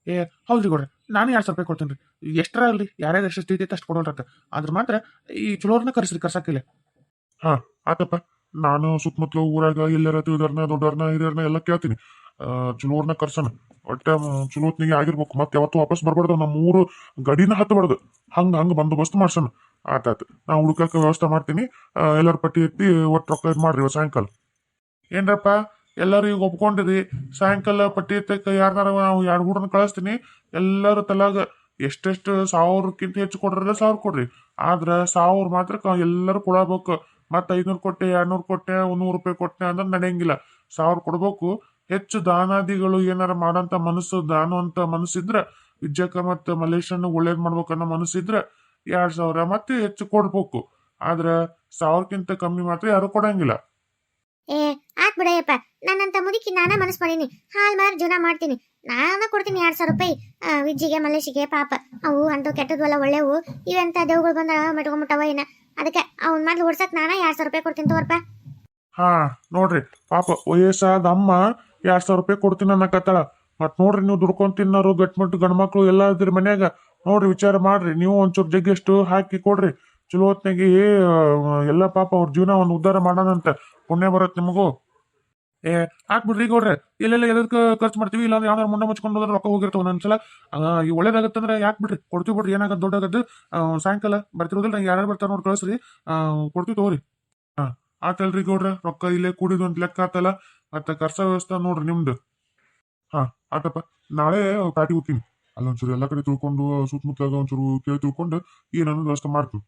Speaker 3: ಏ, ಹೌದ್ರಿ ಕೊಡ್ರಿ ನಾನು ಎರಡು ಸಾವಿರ ರೂಪಾಯಿ ಕೊಡ್ತೀನಿ ರೀ ಎಷ್ಟರ ಅಲ್ರಿ? ಯಾರ್ಯಾರು ಎಷ್ಟು ಸ್ಥಿತಿ ಅಷ್ಟು ಕೊಡೋಲ್ರಕ್ಕ ಅದ್ರ ಮಾತ್ರ ಈ ಚಲೋರ್ನ ಕರ್ಸ್ರಿ ಹಾ,
Speaker 2: ಆತಪ್ಪ. ನಾನು ಸುತ್ತಮುತ್ತಲು ಊರಾಗ ಎಲ್ಲರ ತಿಳಿದವ್ರನ್ನ ದೊಡ್ಡವ್ರನ್ನ ಹಿರಿಯರ್ನ ಎಲ್ಲ ಕೇಳ್ತೀನಿ. ಚಲೋರ್ನ ಕರ್ಸನ್. ಒಟ್ಟ ಚಲೋತ್ನಿಗೆ ಆಗಿರ್ಬೇಕು. ಮತ್ತೆ ಯಾವತ್ತು ವಾಪಸ್ ಬರ್ಬಾರ್ದು. ನಮ್ಮ ಊರು ಗಡಿನ ಹತ್ತಬಾರ್ದು ಹಂಗ ಹಂಗ ಬಂದೋಬಸ್ತ್ ಮಾಡ್ಸಣ ಆತಾತ. ನಾ ಹುಡುಕಕ್ಕೆ ವ್ಯವಸ್ಥೆ ಮಾಡ್ತೀನಿ. ಎಲ್ಲರ ಪಟ್ಟಿ ಎತ್ತಿ ಒಟ್ಟು ರೊಕ್ಕ ಇದು ಮಾಡ್ರಿ ಸಾಯಂಕಾಲ. ಏನ್ರಪ್ಪ? ಎಲ್ಲರೂ ಈಗ ಒಪ್ಕೊಂಡಿರಿ. ಸಾಯಂಕಾಲ ಪಟ್ಟಿ ಎತ್ತಕ್ಕೆ ಯಾರ್ದಾರ ನಾವು ಎರಡು ಹುಡ್ರನ್ನ ಕಳಿಸ್ತೀನಿ. ಎಲ್ಲರೂ ತಲಾಗ ಎಷ್ಟೆಷ್ಟು ಸಾವಿರಕ್ಕಿಂತ ಹೆಚ್ಚು ಕೊಡ್ರಲ್ಲ ಸಾವಿರ ಕೊಡ್ರಿ. ಆದ್ರೆ ಸಾವಿರ ಮಾತ್ರ ಎಲ್ಲರೂ ಕೊಡಬೇಕು ಮತ್ತೆ ಐನೂರು ಕೊಟ್ಟೆ, ಎರಡ್ನೂರು ಕೊಟ್ಟೆ ನೂರು ರೂಪಾಯಿ ಕೊಟ್ಟೆ ಅಂದ್ರೆ ನಡೆಯಂಗಿಲ್ಲ. ಸಾವಿರ ಕೊಡ್ಬೇಕು. ಹೆಚ್ಚು ದಾನಾದಿಗಳು ಏನಾರ ಮಾಡಂತ ಮನಸ್ಸು ದಾನು ಅಂತ ಮನಸ್ಸಿದ್ರ ವಿಜಯಕ ಮತ್ತು ಮಲೇಶನ್ನ ಒಳ್ಳೇದ್ ಮಾಡ್ಬೇಕನ್ನೋ ಮನಸ್ಸಿದ್ರ ಎರಡ್ ಸಾವಿರ ಮತ್ತೆ ಹೆಚ್ಚು ಕೊಡ್ಬೇಕು. ಆದ್ರ ಸಾವಿರಕ್ಕಿಂತ ಕಮ್ಮಿ ಮಾತ್ರ ಯಾರು ಕೊಡಂಗಿಲ್ಲ.
Speaker 1: ಏ ಆತ್ ಬಿಡಯ್ಯಪ್ಪ. ನಾನಂತ ಮುದುಕಿ ನಾನ ಮನಸ್ಸು ಮಾಡೀನಿ. ಹಾಲ್ ಮಾರಿ ಜೀವನ ಮಾಡ್ತೀನಿ. ನಾನ ಕೊಡ್ತೀನಿ ಎರಡ್ ಸಾವಿರ ರೂಪಾಯಿ. ವಿಜ್ಜಿಗೆ ಮಲೇಶಿಗೆ ಪಾಪ. ಅವು ಅಂತ ಕೆಟ್ಟದ್ವಲ್ಲ ಒಳ್ಳೆವು. ಇವೆಂತ ದೇವ್ಗಳು ಬಂದ ಮೆಟ್ಕೊಂಬಿಟ್ಟವ ಏನ? ಅದಕ್ಕೆ ಅವ್ನ ಮೊದ್ಲು ಓಡ್ಸಕ್ ನಾನ ಎರಡ್ ಸಾವಿರ ರೂಪಾಯಿ ಕೊಡ್ತೀನಿ ತೋರ್ಪ
Speaker 2: ಹಾ ನೋಡ್ರಿ. ಪಾಪ ವಯಸ್ಸಾದ ಅಮ್ಮ ಎರಡ್ ಸಾವಿರ ರೂಪಾಯಿ ಕೊಡ್ತೀನಿ ಅನ್ನಕತ್ತಾಳ. ಮತ್ ನೋಡ್ರಿ ನೀವು ದುಡ್ಕೊಂಡ್ ತಿನ್ನೋರು ಗಟ್ಮಟ್ಟು ಗಂಡ್ಮಕ್ಳು ಎಲ್ಲ ಇದ್ರ ಮನ್ಯಾಗ, ನೋಡ್ರಿ ವಿಚಾರ ಮಾಡ್ರಿ. ನೀವು ಒಂಚೂರು ಜಗ್ಗೆಷ್ಟು ಹಾಕಿ ಕೊಡ್ರಿ. ಚಲೋ ಹೊತ್ನಾಗಿ ಎಲ್ಲ ಪಾಪ ಅವ್ರ ಜೀವನ ಒಂದು ಉದ್ಧಾರ ಮಾಡೋಣಂತ ಪುಣ್ಯ ಬರುತ್ತೆ ನಿಮಗೂ. ಏ ಹಾಕ್ಬಿಡ್ರಿ ಗೌಡ್ರೆ. ಇಲ್ಲೆಲ್ಲ ಎಲ್ಲದಕ್ಕೆ ಖರ್ಚು ಮಾಡ್ತೀವಿ, ಇಲ್ಲಾಂದ್ರೆ ಯಾವ್ದಾರು ಮುಂದೆ ಮುಚ್ಕೊಂಡು ಹೋದ್ರೆ ರೊಕ್ಕ ಹೋಗಿರ್ತಾವೆ ಒಂದೊಂದ್ಸಲ ಈ ಒಳ್ಳೇದಾಗತ್ತಂದ್ರೆ ಯಾಕೆ ಬಿಡ್ರಿ? ಕೊಡ್ತೀವಿ ಬಿಡ್ರಿ ಏನಾಗತ್ತೆ ದೊಡ್ಡಾಗದ್ದು ಸಾಯಂಕಾಲ ಬರ್ತಿರೋದಿಲ್ಲ, ನಂಗೆ ಯಾರು ಬರ್ತಾರೆ ನೋಡಿ ಕಳಿಸ್ರಿ. ಕೊಡ್ತೀವಿ ತಗೋರಿ. ಆತಲ್ರಿ ಗೌಡ್ರ, ರೊಕ್ಕ ಇಲ್ಲೇ ಕೂಡಿದ್ ಒಂದ್ ಲೆಕ್ಕ ಆತಲ್ಲ, ಮತ್ತೆ ಖರ್ಚ ವ್ಯವಸ್ಥೆ ನೋಡ್ರಿ ನಿಮ್ದು. ಹಾ, ಆತಪ್ಪ. ನಾಳೆ ಪ್ಯಾಟಿ ಹೋಗ್ತೀನಿ. ಅಲ್ಲೊಂಚೂರು ಎಲ್ಲ ಕಡೆ ತಿಳ್ಕೊಂಡು, ಸುತ್ತಮುತ್ತಲಾಗ ಒಂಚೂರು ಕೇಳಿ ತಿಳ್ಕೊಂಡು ಏನನ್ನೋ ವ್ಯವಸ್ಥೆ ಮಾಡ್ತೀವಿ.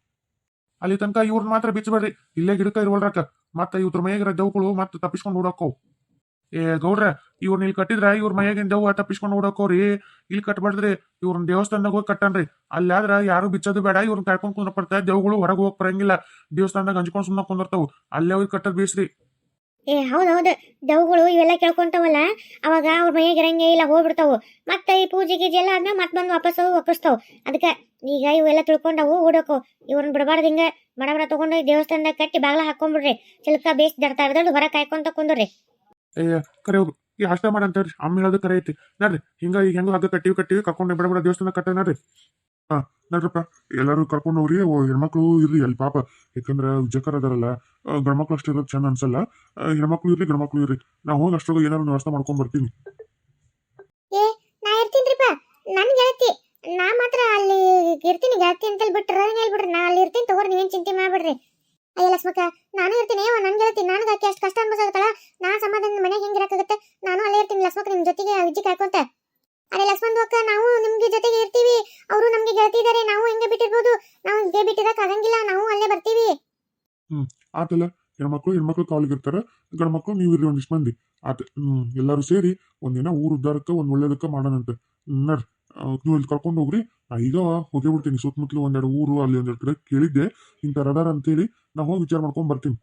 Speaker 2: ಅಲ್ಲಿ ತನಕ ಇವ್ರನ್ನ ಮಾತ್ರ ಬಿಚ್ಚಬೇಡ್ರಿ. ಇಲ್ಲೇ ಗಿಡಕ ಇರುವಲ್ರಕ್ಕ ಮತ್ತೆ ಇವ್ರ ಮೇಗರ ದೆವ್ಗಳು ಮತ್ತೆ ತಪ್ಪಿಸ್ಕೊಂಡು ಓಡಾಕವು ಏ, ಗೌಡ್ರ ಇವ್ರನ್ನ ಇಲ್ಲಿ ಕಟ್ಟಿದ್ರ ಇವ್ರ ಮೈಯಾಗಿನ ದೆವ್ವ ತಪ್ಪಿಸ್ಕೊಂಡು ಓಡಕೋರಿ ಇಲ್ಲಿ ಕಟ್ಬಾರ್ದ್ರಿ ಇವ್ರನ್ನ ದೇವಸ್ಥಾನದಾಗ ಹೋಗಿ ಕಟ್ಟನ್ರಿ. ಅಲ್ಲಾದ್ರ ಯಾರು ಬಿಚ್ಚೋದು ಬೇಡ ಇವ್ರನ್ನ ಕಾಯ್ಕೊಂಡು ಕುಂದ್ರ ಬರ್ತಾರೆ ದೆವ್ಗಳು ಹೊರಗೆ ಹೋಗಿ ಬರಂಗಿಲ್ಲ. ದೇವಸ್ಥಾನದಾಗ ಹಂಚ್ಕೊಂಡು ಸುಮ್ಮನೆ ಕುಂದಿರ್ತಾವು. ಅಲ್ಲೇ ಹೋಗಿ ಕಟ್ಟದ್ ಬೀಸ್ರಿ.
Speaker 1: ಏ ಹೌದೌದು ದವುಗಳು ಇವೆಲ್ಲ ಕೇಳ್ಕೊಂತಾವಲ್ಲ, ಅವಾಗ ಅವ್ರ ಮೈಯಾಗ ಇರಂಗೆ ಇಲ್ಲ ಹೋಗ್ಬಿಡ್ತಾವು. ಮತ್ತೆ ಈ ಪೂಜೆ ಗೀಜೆ ಎಲ್ಲ ಆದ್ಮೇಲೆ ಮತ್ತೆ ಬಂದು ವಾಪಸ್ ವಾಪಸ್ತಾವು ಅದಕ್ಕೆ ಈಗ ಇವೆಲ್ಲ ತಿಳ್ಕೊಂಡವು ಓಡೋಕು. ಇವ್ರನ್ನ ಬಿಡಬಾರ್ದು ಹಿಂಗೆ. ಬಡ ತಗೊಂಡು ದೇವಸ್ಥಾನದಾಗ ಕಟ್ಟಿ ಬಾಗ್ಲ ಹಾಕೊಂಡ್ಬಿಡ್ರಿ ಚಿಲ್ಕ ಬೇಸ್ ದರ್ತಾ ಇರ್ದಳು ಹೊರ ಕಾಯ್ಕೊಂತ ಕುಂದ್ರಿ.
Speaker 2: ಏ, ಕರೆ ಹೋಗು. ಈ ಅಷ್ಟ ಮಾಡಂತೇಳ್ರಿ ಅಮ್ಮ ಹೇಳೋದು ಕರೆ ಐತಿ. ನಡ್ರಿ, ಹಿಂಗ ಈಗ ಹೆಂಗ ಹಗ್ಗ ಕಟ್ಟಿವಿ ಕಟ್ಟಿವಿ ಕರ್ಕೊಂಡು ಬಿಡ ಬಿಡ ದೇವಸ್ಥಾನ ಕಟ್ಟ ನಡ್ರಿ. ಹಾ, ನೋಡ್ರಪ್ಪ. ಎಲ್ಲರೂ ಕರ್ಕೊಂಡು ಹೋಗ್ರಿ. ಹೆಣ್ಮಕ್ಳು ಇರ್ರಿ ಅಲ್ಲಿ ಪಾಪ. ಯಾಕಂದ್ರೆ ಜಕರ್ ಅದಾರಲ್ಲ ಗಣಮಕ್ಳು ಅಷ್ಟು ಇರೋದು ಚಂದ ಅನ್ಸಲ್ಲ. ಹೆಣ್ಮಕ್ಳು ಇರ್ರಿ ಗಂಡ್ಮಕ್ಳು ಇರ್ರಿ ನಾ ಹೋಗಿ ಅಷ್ಟೊಳಗೆ ಏನಾರು ವ್ಯವಸ್ಥೆ ಮಾಡ್ಕೊಂಡ್ ಬರ್ತೀನಿ.
Speaker 1: ನಾ ಗೆಳತಿ ನಾ ಮಾತ್ರ ಅಲ್ಲಿ ಇರ್ತೀನಿ ಗೆಳತಿ ಅಂತೇಳಿ ಬಿಟ್ರೆ ಹೇಳ್ಬಿಡ್ರಿ ನಾ ಅಲ್ಲಿ ಇರ್ತೀನಿ ತಗೋರಿ ನೀವೇನ್ ಚಿಂತೆ ಮಾಡ್ಬಿಡ್ರಿ ಅಯ್ಯ ಲಕ್ಷ್ಮಕ್ಕ ನಾನು ಇರ್ತೀನಿ ಅವ ನನ್ ಗೆಳತಿ ನನಗೆ ಆಕೆ ಅಷ್ಟು ಕಷ್ಟ ಅನ್ಬೋಸಾಗತ್ತಲ್ಲ ನಾ ಸಮಾಧಾನ ಮನೆಗೆ ಹೆಂಗ್ ಇರಕ್ಕಾಗತ್ತೆ ನಾನು ಅಲ್ಲೇ ಇರ್ತೀನಿ ಲಕ್ಷ್ಮಕ್ಕ ನಿಮ್ ಜೊತೆಗೆ ವಿಜ್ಜಿ ಕಾಯ್ಕೊಂತ ಅರೆ ಲಕ್ಷ್ಮಣ್ ಅಕ್ಕ ನಾವು ನಿಮ್ಗೆ ಜೊತೆಗೆ ಇರ್ತೀವಿ ಅವರು ನಮ್ಗೆ ಗೆಳತಿ ಇದಾರೆ ನಾವು ಹೆಂಗೆ ಬಿಟ್ಟಿರ್ಬೋದು ನಾವು ಹಿಂಗೆ ಬಿಟ್ಟಿರಕ್ ಆಗಂಗಿಲ್ಲ ನಾವು ಅಲ್ಲೇ ಬರ್ತೀವಿ
Speaker 2: ಆತಲ್ಲ ಹೆಣ್ಮಕ್ಳು ಇರ್ತಾರೆ ಗಂಡು ಮಕ್ಕಳು ನೀವು ಇರ್ರಿ ಒಂದಿಷ್ಟು ಮಂದಿ. ಆತ ಎಲ್ಲರೂ ಸೇರಿ ಒಂದಿನ ಊರು ಉದ್ದಾರಕ್ಕೆ, ಒಂದು ಒಳ್ಳೇದಕ್ಕೆ ಮಾಡೋಣಂತೆ. ನರ್ ನೀವು ಇಲ್ಲಿ ಕರ್ಕೊಂಡು ಹೋಗ್ರಿ. ನಾ ಈಗ ಹೋಗೇ ಬಿಡ್ತೀನಿ. ಸುತ್ತಮುತ್ತಲು ಒಂದೆರಡು ಊರು, ಅಲ್ಲಿ ಒಂದೆರಡು ಕಡೆ ಕೇಳಿದ್ದೆ. ಇಂಥ ರದಾರ ಅಂತೇಳಿ ನಾ ಹೋಗಿ ವಿಚಾರ ಮಾಡ್ಕೊಂಡು ಬರ್ತೀನಿ.